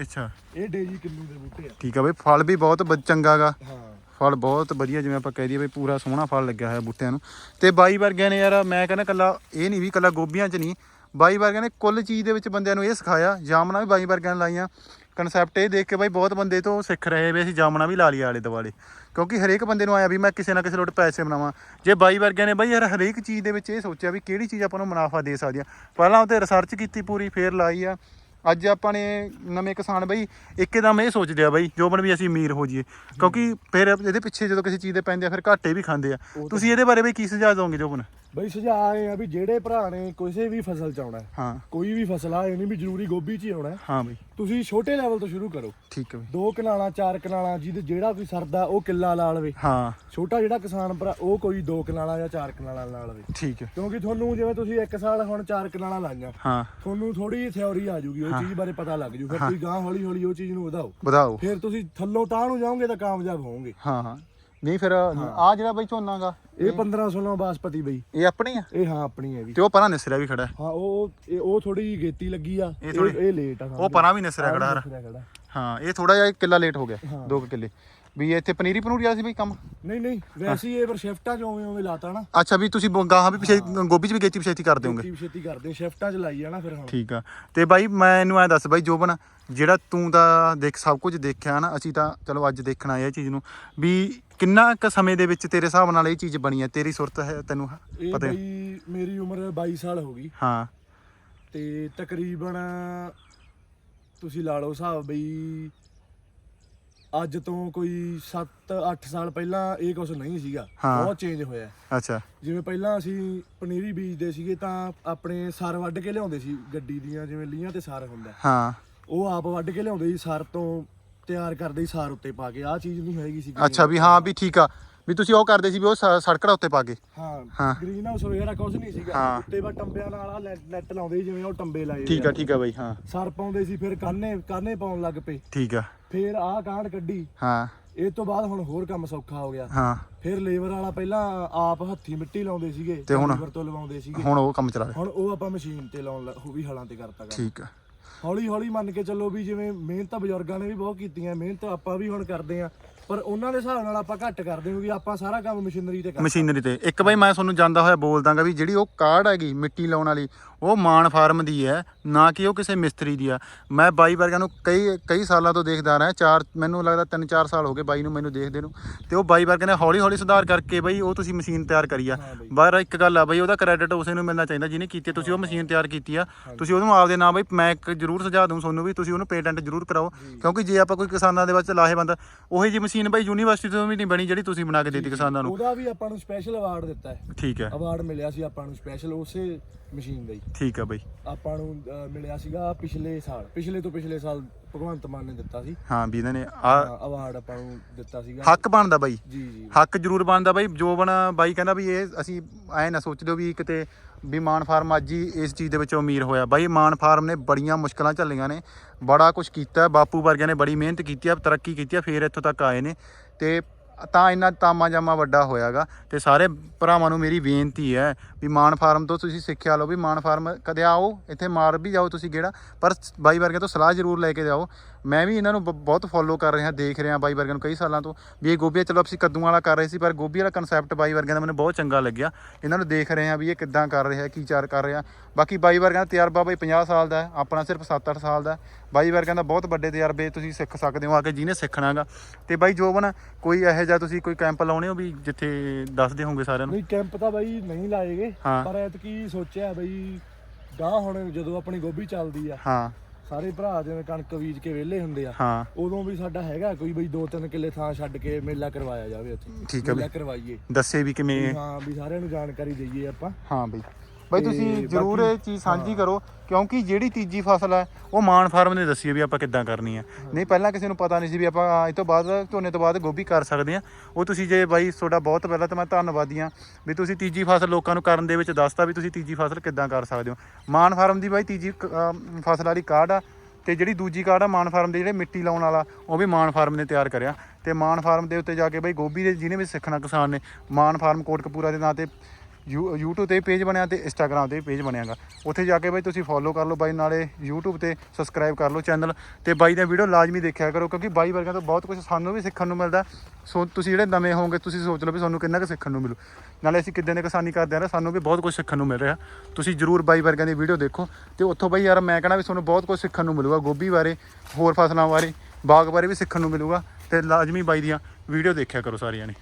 ਅੱਛਾ। ਇਹ ਡੇਜੀ ਕਿੰਨੂ ਦੇ ਬੂਟੇ ਆ। ਠੀਕ ਆ ਬਈ ਫਲ ਵੀ ਬਹੁਤ ਬ- ਚੰਗਾ ਗਾ। ਹਾਂ। ਫਲ ਬਹੁਤ ਵਧੀਆ ਜਿਵੇਂ ਆਪਾਂ ਕਹਿ ਦਈਏ ਬਈ ਪੂਰਾ ਸੋਹਣਾ ਫਲ ਲੱਗਿਆ ਹੋਇਆ ਬੂਟਿਆਂ ਨੂੰ। ਤੇ ਬਾਈ ਵਰਗਿਆਂ ਨੇ ਯਾਰ ਮੈਂ ਕਹਿੰਦਾ ਕੱਲਾ ਇਹ ਨਹੀਂ ਵੀ ਕੱਲਾ ਗੋਭੀਆਂ 'ਚ ਨਹੀਂ। ਬਾਈ ਵਰਗਿਆਂ ਨੇ ਕੁੱਲ ਚੀਜ਼ ਦੇ ਵਿੱਚ ਬੰਦਿਆਂ ਨੂੰ ਇਹ ਸਿਖਾਇਆ ਜਾਮਣਾ ਵੀ ਬਾਈ ਵਰਗਿਆਂ ਨੇ ਲਾਈਆਂ। ਕਨਸੈਪਟ ਇਹ ਦੇਖ ਕੇ ਬਾਈ ਬਹੁਤ ਬੰਦੇ ਤੋਂ ਸਿੱਖ ਰਹੇ ਵੀ ਅਸੀਂ ਜਾਮਣਾ ਵੀ ਲਾ ਲਈ ਆਲੇ ਦੁਆਲੇ। ਕਿਉਂਕਿ ਹਰੇਕ ਬੰਦੇ ਨੂੰ ਆਇਆ ਵੀ ਮੈਂ ਕਿਸੇ ਨਾ ਕਿਸੇ ਲੋਟ ਪੈਸੇ ਬਣਾਵਾਂ। ਜੇ ਬਾਈ ਵਰਗਿਆਂ ਨੇ ਬਾਈ ਯਾਰ ਹਰੇਕ ਚੀਜ਼ ਦੇ ਵਿੱਚ ਇਹ ਸੋਚਿਆ ਵੀ ਕਿਹੜੀ ਚੀਜ਼ ਆਪਾਂ ਨੂੰ ਮੁਨਾਫਾ ਦੇ ਸਕਦੀ ਆ। ਪਹਿਲਾਂ ਉਹ ਤੇ ਰਿਸਰਚ ਕੀਤੀ ਪੂਰੀ, ਫੇਰ ਲਾਈ ਆ। ਅੱਜ ਆਪਾਂ ਨੇ ਨਵੇਂ ਕਿਸਾਨ ਬਈ ਇੱਕਦਮ ਇਹ ਸੋਚਦੇ ਆ ਬਈ ਜੋਬਨ ਵੀ ਅਸੀਂ ਅਮੀਰ ਹੋ ਜਾਈਏ। ਕਿਉਂਕਿ ਫਿਰ ਇਹਦੇ ਪਿੱਛੇ ਜਦੋਂ ਕਿਸੇ ਚੀਜ਼ ਦੇ ਪੈਂਦੇ ਆ ਫਿਰ ਘਾਟੇ ਵੀ ਖਾਂਦੇ ਆ। ਤੁਸੀਂ ਇਹਦੇ ਬਾਰੇ ਬਈ ਕੀ ਸੁਝਾਅ ਦੋਗੇ ਜੋਬਨ? ਬਈ ਸੁਝਾਅ ਇਹ ਆ ਵੀ ਜਿਹੜੇ ਭਰਾ ਨੇ ਕਿਸੇ ਵੀ ਫਸਲ ਚ ਆਉਣਾ ਹੈ, ਕੋਈ ਵੀ ਫਸਲ ਆ ਇਹ ਨਹੀਂ ਵੀ ਜ਼ਰੂਰੀ ਗੋਭੀ ਚ ਹੀ ਆਉਣਾ ਹੈ। ਹਾਂ ਬਈ। ਤੁਸੀਂ ਛੋਟੇ ਲੈਵਲ ਤੋਂ ਸ਼ੁਰੂ ਕਰੋ। ਠੀਕ ਹੈ ਬਈ। ਦੋ ਕਨਾਲਾਂ ਚਾਰ ਕਨਾਲਾਂ ਜਿਹਦੇ ਜਿਹੜਾ ਕੋਈ ਸਰਦਾ ਉਹ ਕਿੱਲਾ ਲਾ ਲਵੇ ਹਾਂ। ਛੋਟਾ ਜਿਹੜਾ ਕਿਸਾਨ ਭਰਾ ਉਹ ਕੋਈ ਦੋ ਕਨਾਲਾਂ ਜਾਂ ਚਾਰ ਕਨਾਲਾਂ ਲਾ ਲਵੇ ਠੀਕ ਹੈ। ਕਿਉਂਕਿ ਤੁਹਾਨੂੰ ਜਿਵੇਂ ਤੁਸੀਂ ਇੱਕ ਸਾਲ ਹੁਣ ਚਾਰ ਕਨਾਲਾਂ ਲਾਈਆਂ ਹਾਂ। ਤੁਹਾਨੂੰ ਥੋੜੀ ਜਿਹੀ ਥਿਉਰੀ ਆ ਜੂਗੀ ਉਹ ਚੀਜ਼ ਬਾਰੇ ਪਤਾ ਲੱਗ ਜੂ। ਫਿਰ ਤੁਸੀਂ ਗਾਂ ਹੌਲੀ ਹੌਲੀ ਉਹ ਚੀਜ਼ ਨੂੰ ਵਧਾਓ। ਵਧਾਓ। ਫਿਰ ਤੁਸੀਂ ਥੱਲੋਂ ਤਾਂ ਨੂੰ ਜਾਓਗੇ ਤਾਂ ਕਾਮਯਾਬ ਹੋਵੋਗੇ। ਹਾਂ ਹਾਂ। ਨਹੀਂ ਫਿਰ ਆ ਜਿਹੜਾ ਬਈ ਝੋਨਾ ਗਾ ਇਹ 15 16 ਬਾਸਪਤੀ ਬਈ। ਇਹ ਆਪਣੀ ਆ? ਇਹ ਹਾਂ ਆਪਣੀ ਹੈ ਵੀ ਤੇ ਉਹ ਪਰਾਂ ਨਿਸਰਿਆ ਵੀ ਖੜਾ ਹੈ। ਉਹ ਉਹ ਥੋੜੀ ਜਿਹੀ ਗੇਤੀ ਲੱਗੀ ਆ। ਇਹ ਲੇਟ ਆ ਉਹ ਪਰਾਂ ਵੀ ਨਿਸਰਿਆ ਖੜਾ ਯਾਰ। ਨਿਸਰਿਆ ਖੜਾ। ਹਾਂ ਇਹ ਥੋੜਾ ਜਿਹਾ ਕਿੱਲਾ ਲੇਟ ਹੋ ਗਿਆ। ਦੋ ਕੁ ਕਿੱਲੇ। ਵੀ ਇੱਥੇ ਪਨੀਰੀ ਪਨੂਰੀ ਆ ਸੀ ਬਈ ਕੰਮ? ਨਹੀਂ ਨਹੀਂ ਵੈਸੇ ਹੀ ਇਹ ਪਰ ਸ਼ਿਫਟਾਂ ਚ ਉਵੇਂ ਉਵੇਂ ਲਾਤਾ ਨਾ। ਅੱਛਾ ਵੀ ਤੁਸੀਂ ਗਾਹਾਂ ਵੀ ਪਿਛੇ ਗੋਭੀ ਚ ਵੀ ਗੇਤੀ ਪਿਛੇਤੀ ਕਰ ਦਿਓਗੇ ਛੇਤੀ ਕਰਦੇ ਸ਼ਿਫਟਾਂ ਚ ਲਾਈ ਆ ਨਾ ਫਿਰ ਹੁਣ। ਠੀਕ ਆ। ਤੇ ਬਾਈ ਮੈਨੂੰ ਐ ਦੱਸ ਬਾਈ ਜੋਬਨ ਜਿਹੜਾ ਤੂੰ ਤਾਂ ਦੇਖ ਸਭ ਕੁਝ ਦੇਖਿਆ ਨਾ ਅਸੀਂ ਤਾਂ ਚਲੋ ਅੱਜ ਦੇਖਣ ਆਏ ਇਹ ਚੀਜ਼ ਨੂੰ। ਵੀ ਕਿੰਨਾ ਕੁ ਸਮੇਂ ਦੇ ਵਿੱਚ ਤੇਰੇ ਹਿਸਾਬ ਨਾਲ ਇਹ ਚੀਜ਼ ਬਣੀ ਹੈ ਤੇਰੀ ਸੁਰਤ ਹੈ ਤੈਨੂੰ ਇਹ ਪਤਾ ਹੈ? ਬਈ ਮੇਰੀ ਉਮਰ 22 ਸਾਲ ਹੋ ਗਈ। ਹਾਂ। ਤੇ ਤਕਰੀਬਨ ਤੁਸੀਂ ਲਾ ਲਓ ਹਿਸਾਬ ਬਈ ਅੱਜ ਤੋਂ ਕੋਈ 7-8 ਸਾਲ ਪਹਿਲਾਂ ਇਹ ਕੁਝ ਨਹੀਂ ਸੀਗਾ। ਹਾਂ। ਬਹੁਤ ਚੇਂਜ ਹੋਇਆ। ਅੱਛਾ। ਜਿਵੇਂ ਪਹਿਲਾਂ ਅਸੀਂ ਪਨੀਰੀ ਬੀਜਦੇ ਸੀਗੇ ਤਾਂ ਆਪਣੇ ਸਰ ਵੱਢ ਕੇ ਲਿਆਉਂਦੇ ਸੀ ਗੱਡੀ ਦੀਆਂ ਜਿਵੇਂ ਲੀਆਂ ਤੇ ਸਰ ਹੁੰਦਾ। ਹਾਂ। ਉਹ ਆਪ ਵੱਢ ਕੇ ਲਿਆਉਂਦੇ ਸੀ ਸਰ ਤੋਂ ਤਿਆਰ ਕਰਦੇ ਸੀ ਸਾਰ ਉੱਤੇ ਪਾ ਕੇ। ਆਹ ਚੀਜ਼ ਨਹੀਂ ਹੈਗੀ ਸੀ। ਅੱਛਾ ਵੀ ਹਾਂ ਵੀ ਠੀਕ ਆ। ਵੀ ਤੁਸੀਂ ਉਹ ਕਰਦੇ ਸੀ ਵੀ ਉਹ ਸ- ਸੜਕੜਾ ਉੱਤੇ ਪਾ ਕੇ। ਹਾਂ ਹਾਂ। ਗ੍ਰੀਨ ਹਾਊਸ ਵਗੈਰਾ ਕੁਝ ਨਹੀਂ ਸੀਗਾ। ਹਾਂ। ਉੱਤੇ ਬਾ ਟੰਬਿਆਂ ਨਾਲ ਆ ਨੈਟ ਲਾਉਂਦੇ ਸੀ ਜਿਵੇਂ ਉਹ ਟੰਬੇ ਲਾਏ ਠੀਕ ਆ ਠੀਕ ਆ ਬਾਈ ਹਾਂ। ਸਰ ਪਾਉਂਦੇ ਸੀ ਫਿਰ ਕਾਨੇ ਕਾਨੇ ਪਾਉਣ ਲੱਗ ਪਏ। ਠੀਕ ਆ। ਫਿਰ ਆਹ ਕਾਂਡ ਕੱਢੀ। ਹਾਂ। ਇਹ ਤੋਂ ਬਾਅਦ ਹੁਣ ਹੋਰ ਕੰਮ ਸੌਖਾ ਹੋ ਗਿਆ। ਹਾਂ। ਫਿਰ ਲੇਬਰ ਵਾਲਾ ਪਹਿਲਾਂ ਆਪ ਹੱਥੀ ਮਿੱਟੀ ਲਾਉਂਦੇ ਸੀਗੇ ਤੇ ਹੁਣ? ਲੇਬਰ ਤੋਂ ਲਵਾਉਂਦੇ ਸੀਗੇ। ਹੁਣ ਉਹ ਕੰਮ ਚਲਾ ਰਿਹਾ। ਹੁਣ ਉਹ ਆਪਾਂ ਮਸ਼ੀਨ ਤੇ ਲਾਉਣ ਲੱਗ- ਉਹ ਵੀ ਹਲਾਂ ਤੇ ਕਰਤਾ ਗਾ ਠੀਕ ਆ। ਹੌਲੀ ਹੌਲੀ ਮੰਨ ਕੇ ਚੱਲੋ ਵੀ ਜਿਵੇਂ ਮਿਹਨਤ ਤਾਂ ਬਜ਼ੁਰਗਾਂ ਨੇ ਵੀ ਬਹੁਤ ਕੀਤੀਆਂ ਮਿਹਨਤ ਆਪਾਂ ਵੀ ਹੁਣ ਕਰਦੇ ਆ ਪਰ ਉਹਨਾਂ ਦੇ ਹਿਸਾਬ ਨਾਲ ਆਪਾਂ ਘੱਟ ਕਰਦੇ ਹਾਂ ਕਿ ਆਪਾਂ ਸਾਰਾ ਕੰਮ ਮਸ਼ੀਨਰੀ ਤੇ ਕਰਦੇ ਮਸ਼ੀਨਰੀ ਤੇ। ਇੱਕ ਬਾਈ ਮੈਂ ਤੁਹਾਨੂੰ ਜਾਂਦਾ ਹੋਇਆ ਬੋਲ ਦਾਂਗਾ ਵੀ ਜਿਹੜੀ ਉਹ ਕਾਰਡ ਹੈਗੀ ਮਿੱਟੀ ਲਾਉਣ ਵਾਲੀ ਉਹ ਮਾਨ ਫਾਰਮ ਦੀ ਹੈ ਨਾ ਕਿ ਉਹ ਕਿਸੇ ਮਿਸਤਰੀ ਦੀ ਆ। ਮੈਂ ਬਾਈ ਵਰਗਿਆਂ ਨੂੰ ਕਈ ਕਈ ਸਾਲਾਂ ਤੋਂ ਦੇਖਦਾ ਰਿਹਾ ਚਾਰ ਮੈਨੂੰ ਲੱਗਦਾ 3-4 ਸਾਲ ਹੋ ਗਏ ਬਾਈ ਨੂੰ ਮੈਨੂੰ ਦੇਖਦੇ ਨੂੰ। ਤੇ ਉਹ ਬਾਈ ਵਰਗਿਆਂ ਨੇ ਹੌਲੀ ਹੌਲੀ ਸੁਧਾਰ ਕਰਕੇ ਬਾਈ ਉਹ ਤੁਸੀਂ ਮਸ਼ੀਨ ਤਿਆਰ ਕਰੀ ਆ। ਬਾਹਰ ਇੱਕ ਗੱਲ ਆ ਬਾਈ ਉਹਦਾ ਕ੍ਰੈਡਿਟ ਉਸੇ ਨੂੰ ਮਿਲਣਾ ਚਾਹੀਦਾ ਜਿਹਨੇ ਕੀਤੀ ਤੁਸੀਂ ਉਹ ਮਸ਼ੀਨ ਤਿਆਰ ਕੀਤੀ ਆ। ਤੁਸੀਂ ਉਹਨੂੰ ਆਪਦੇ ਨਾਮ ਬਾਈ ਮੈਂ ਇੱਕ ਜ਼ਰੂਰ ਸੁਝਾ ਦੂੰ ਤੁਹਾਨੂੰ ਵੀ ਤੁਸੀਂ ਉਹਨੂੰ ਪੇਟੈਂਟ ਜ਼ਰੂਰ ਕਰਾਓ। ਕਿਉਂਕਿ ਜੇ ਆਪਾਂ ਕੋਈ ਕਿਸਾਨਾਂ ਦੇ ਵਿੱਚ ਲਾਹੇਵੰਦ ਉਹੀ ਜੀ ਮਸ਼ੀਨ ਬਾਈ ਯੂਨੀਵਰਸਿਟੀ ਤੋਂ ਵੀ ਨਹੀਂ ਬਣੀ ਜਿਹੜੀ ਤੁਸੀਂ ਬਣਾ ਕੇ ਦਿੱਤੀ ਕਿਸਾਨਾਂ ਨੂੰ। ਉਹਦਾ ਵੀ ਆਪਾਂ ਨੂੰ ਸਪੈਸ਼ਲ ਅਵਾਰਡ ਦਿੱਤਾ ਹੈ। ਠੀਕ ਹੈ। ਅਵਾਰਡ ਮਿਲਿਆ ਸੀ ਆਪਾਂ ਨੂੰ ਸਪੈਸ਼ਲ ਉਸੇ ਮਸ਼ੀਨ ਦਾ ਹੀ। ਠੀਕ ਆ ਬਾਈ ਆਪਾਂ ਨੂੰ ਅਹ, ਮਿਲਿਆ ਸੀਗਾ ਪਿਛਲੇ ਸਾਲ ਪਿਛਲੇ ਤੋਂ ਪਿਛਲੇ ਸਾਲ ਭਗਵੰਤ ਮਾਨ ਨੇ ਦਿੱਤਾ ਸੀ। ਹਾਂ ਵੀ ਇਹਨਾਂ ਨੇ ਆ ਅਵਾਰਡ ਆਪਾਂ ਨੂੰ ਦਿੱਤਾ ਸੀਗਾ। ਹੱਕ ਬਣਦਾ ਬਾਈ। ਜੀ ਜੀ ਹੱਕ ਜ਼ਰੂਰ ਬਣਦਾ ਬਾਈ। ਜੋ ਬਣ ਬਾਈ ਕਹਿੰਦਾ ਵੀ ਇਹ ਅਸੀਂ ਐ ਨਾ ਸੋਚ ਲਿਓ ਵੀ ਕਿਤੇ ਵੀ ਮਾਨ ਫਾਰਮ ਅੱਜ ਹੀ ਇਸ ਚੀਜ਼ ਦੇ ਵਿੱਚੋਂ ਅਮੀਰ ਹੋਇਆ। ਬਾਈ ਮਾਨ ਫਾਰਮ ਨੇ ਬੜੀਆਂ ਮੁਸ਼ਕਲਾਂ ਝੱਲੀਆਂ ਨੇ। ਬੜਾ ਕੁਝ ਕੀਤਾ। ਬਾਪੂ ਵਰਗਿਆਂ ਨੇ ਬੜੀ ਮਿਹਨਤ ਕੀਤੀ ਆ ਤਰੱਕੀ ਕੀਤੀ ਆ ਫੇਰ ਇੱਥੋਂ ਤੱਕ ਆਏ ਨੇ। ਤੇ ਤਾਂ ਇੰਨਾ ਤਾਮਾ ਜਾਮਾ ਵੱਡਾ ਹੋਇਆਗਾ ਤੇ ਸਾਰੇ ਭਰਾਵਾਂ ਨੂੰ ਮੇਰੀ ਬੇਨਤੀ ਹੈ ਵੀ ਮਾਨ ਫਾਰਮ ਤੋਂ ਤੁਸੀਂ ਸਿੱਖਿਆ ਲਓ ਵੀ ਮਾਨ ਫਾਰਮ ਕਦੇ ਆਓ, ਇੱਥੇ ਮਾਰ ਵੀ ਜਾਓ ਤੁਸੀਂ ਗੇੜਾ, ਪਰ ਬਾਈ ਵਰਗੇ ਤੋਂ ਸਲਾਹ ਜ਼ਰੂਰ ਲੈ ਕੇ ਜਾਓ। ਮੈਂ ਵੀ ਇਹਨਾਂ ਨੂੰ ਬ- ਬਹੁਤ ਫੋਲੋ ਕਰ ਰਿਹਾ ਦੇਖ ਰਿਹਾ ਬਾਈ ਵਰਗਿਆਂ ਨੂੰ ਕਈ ਸਾਲਾਂ ਤੋਂ ਵੀ ਇਹ ਗੋਭੀ ਚਲੋ ਅਸੀਂ ਕੱਦੂਆਂ ਵਾਲਾ ਕਰ ਰਹੇ ਸੀ ਪਰ ਗੋਭੀ ਵਾਲਾ ਕਨਸੈਪਟ ਬਾਈ ਵਰਗਿਆਂ ਦਾ ਮੈਨੂੰ ਬਹੁਤ ਚੰਗਾ ਲੱਗਿਆ। ਇਹਨਾਂ ਨੂੰ ਦੇਖ ਰਹੇ ਹਾਂ ਵੀ ਇਹ ਕਿੱਦਾਂ ਕਰ ਰਿਹਾ ਕੀ ਚਾਰ ਕਰ ਰਿਹਾ। ਬਾਕੀ ਬਾਈ ਵਰਗਿਆਂ ਦਾ ਤਜਰਬਾ ਬਾਈ 50 ਸਾਲ ਦਾ ਹੈ ਆਪਣਾ ਸਿਰਫ 7-8 ਸਾਲ ਦਾ ਹੈ। ਬਾਈ ਵਰਗਿਆਂ ਦਾ ਬਹੁਤ ਵੱਡੇ ਤਜਰਬੇ ਤੁਸੀਂ ਸਿੱਖ ਸਕਦੇ ਹੋ ਆ ਕੇ ਜਿਹਨੇ ਸਿੱਖਣਾਗਾ। ਤੇ ਬਾਈ ਜੋਬਨ ਕੋਈ ਇਹੋ ਜਿਹਾ ਤੁਸੀਂ ਕੋਈ ਕੈਂਪ ਲਾਉਣੇ ਹੋ ਵੀ ਜਿੱਥੇ ਦੱਸਦੇ ਹੋਵੋਗੇ ਸਾਰਿਆਂ ਨੂੰ? ਨਹੀਂ ਕੈਂਪ ਤਾਂ ਬਾਈ ਨਹੀਂ ਲਾਏਗੇ ਹਾਂ। ਪਰ ਐਤਕੀ ਸੋਚਿਆ ਬਈ ਗਾਂ ਹੁਣ ਜਦੋਂ ਆਪਣੀ ਗੋਭੀ ਚੱਲਦੀ ਆ ਹਾਂ। ਸਾਰੇ ਭਰਾ ਜਿਵੇਂ ਕਣਕ ਬੀਜ ਕੇ ਵਿਹਲੇ ਹੁੰਦੇ ਆ ਹਾਂ। ਉਦੋਂ ਵੀ ਸਾਡਾ ਹੈਗਾ ਕੋਈ ਬਈ 2-3 ਕਿੱਲੇ ਥਾਂ ਛੱਡ ਕੇ ਮੇਲਾ ਕਰਵਾਇਆ ਜਾਵੇ ਉੱਥੇ। ਠੀਕ ਮੇਲਾ ਬਈ। ਕਰਵਾਈਏ। ਦੱਸੇ ਵੀ ਕਿਵੇਂ ਵੀ ਹਾਂ ਵੀ ਸਾਰਿਆਂ ਨੂੰ ਜਾਣਕਾਰੀ ਦਈਏ ਆਪਾਂ। ਹਾਂ ਬਈ। ਬਈ ਤੁਸੀਂ ਜਰੂਰ ਇਹ ਚੀਜ਼ ਸਾਂਝੀ ਕਰੋ ਕਿਉਂਕਿ ਜਿਹੜੀ ਤੀਜੀ ਫਸਲ ਹੈ ਉਹ ਮਾਨ ਫਾਰਮ ਨੇ ਦੱਸੀ ਵੀ ਆਪਾਂ ਕਿੱਦਾਂ ਕਰਨੀ ਹੈ। ਨਹੀਂ ਪਹਿਲਾਂ ਕਿਸੇ ਨੂੰ ਪਤਾ ਨਹੀਂ ਸੀ ਵੀ ਆਪਾਂ ਇਹ ਤੋਂ ਬਾਅਦ ਝੋਨੇ ਤੋਂ ਬਾਅਦ ਗੋਭੀ ਕਰ ਸਕਦੇ ਆ ਉਹ ਤੁਸੀਂ ਜੇ ਬਾਈ ਤੁਹਾਡਾ ਬਹੁਤ ਪਹਿਲਾਂ ਤਾਂ ਮੈਂ ਧੰਨਵਾਦੀ ਆ ਵੀ ਤੁਸੀਂ ਤੀਜੀ ਫਸਲ ਲੋਕਾਂ ਨੂੰ ਕਰਨ ਦੇ ਵਿੱਚ ਦੱਸਤਾ ਵੀ ਤੁਸੀਂ ਤੀਜੀ ਫਸਲ ਕਿੱਦਾਂ ਕਰ ਸਕਦੇ ਹੋ। ਮਾਨ ਫਾਰਮ ਦੀ ਬਾਈ ਤੀਜੀ ਫਸਲ ਵਾਲੀ ਕਾਢ ਆ ਤੇ ਜਿਹੜੀ ਦੂਜੀ ਕਾਢ ਆ ਮਾਨ ਫਾਰਮ ਦੇ ਜਿਹੜੇ ਮਿੱਟੀ ਲਾਉਣ ਵਾਲਾ ਉਹ ਵੀ ਮਾਨ ਫਾਰਮ ਨੇ ਤਿਆਰ ਕਰਿਆ। ਤੇ ਮਾਨ ਫਾਰਮ ਦੇ ਉੱਤੇ ਜਾ ਕੇ ਬਾਈ ਗੋਭੀ ਦੇ ਜਿਹਨੇ ਵੀ ਸਿੱਖਣਾ ਕਿਸਾਨ ਨੇ ਮਾਨ ਫਾਰਮ ਕੋਟਕਪੂਰਾ ਦੇ ਨਾਂ ਤੇ YouTube ਤੇ ਪੇਜ ਬਣਿਆ ਤੇ Instagram ਤੇ ਪੇਜ ਬਣਿਆਗਾ। ਉੱਥੇ ਜਾ ਕੇ ਬਾਈ ਤੁਸੀਂ ਫੋਲੋ ਕਰ ਲਓ ਬਾਈ, ਨਾਲੇ YouTube ਤੇ ਸਬਸਕ੍ਰਾਈਬ ਕਰ ਲਓ ਚੈਨਲ ਤੇ ਬਾਈ ਦੀਆਂ ਵੀਡੀਓ ਲਾਜ਼ਮੀ ਦੇਖਿਆ ਕਰੋ, ਕਿਉਂਕਿ ਬਾਈ ਵਰਗਿਆਂ ਤੋਂ ਬਹੁਤ ਕੁਝ ਸਾਨੂੰ ਵੀ ਸਿੱਖਣ ਨੂੰ ਮਿਲਦਾ। ਸੋ ਤੁਸੀਂ ਜਿਹੜੇ ਨਵੇਂ ਹੋਵੋਗੇ, ਤੁਸੀਂ ਸੋਚ ਲਓ ਵੀ ਸਾਨੂੰ ਕਿੰਨਾ ਕੁ ਸਿੱਖਣ ਨੂੰ ਮਿਲੂ। ਨਾਲੇ ਅਸੀਂ ਕਿੱਦਾਂ ਦੀ ਕਿਸਾਨੀ ਕਰਦੇ ਆ ਸਾਨੂੰ ਵੀ ਬਹੁਤ ਕੁਝ ਸਿੱਖਣ ਨੂੰ ਮਿਲ ਰਿਹਾ। ਤੁਸੀਂ ਜਰੂਰ ਬਾਈ ਵਰਗਿਆਂ ਦੀ ਵੀਡੀਓ ਦੇਖੋ ਤੇ ਉੱਥੋਂ ਬਾਈ ਯਾਰ ਮੈਂ ਕਹਣਾ ਵੀ ਤੁਹਾਨੂੰ ਬਹੁਤ ਕੁਝ ਸਿੱਖਣ ਨੂੰ ਮਿਲੂਗਾ, ਗੋਭੀ ਬਾਰੇ, ਹੋਰ ਫਸਲਾਂ ਬਾਰੇ, ਬਾਗ ਬਾਰੇ ਵੀ ਸਿੱਖਣ ਨੂੰ ਮਿਲੂਗਾ ਤੇ ਲਾਜ਼ਮੀ ਬਾਈ ਦੀਆਂ ਵੀਡੀਓ ਦੇਖਿਆ ਕਰੋ ਸਾਰੀਆਂ ਨੇ।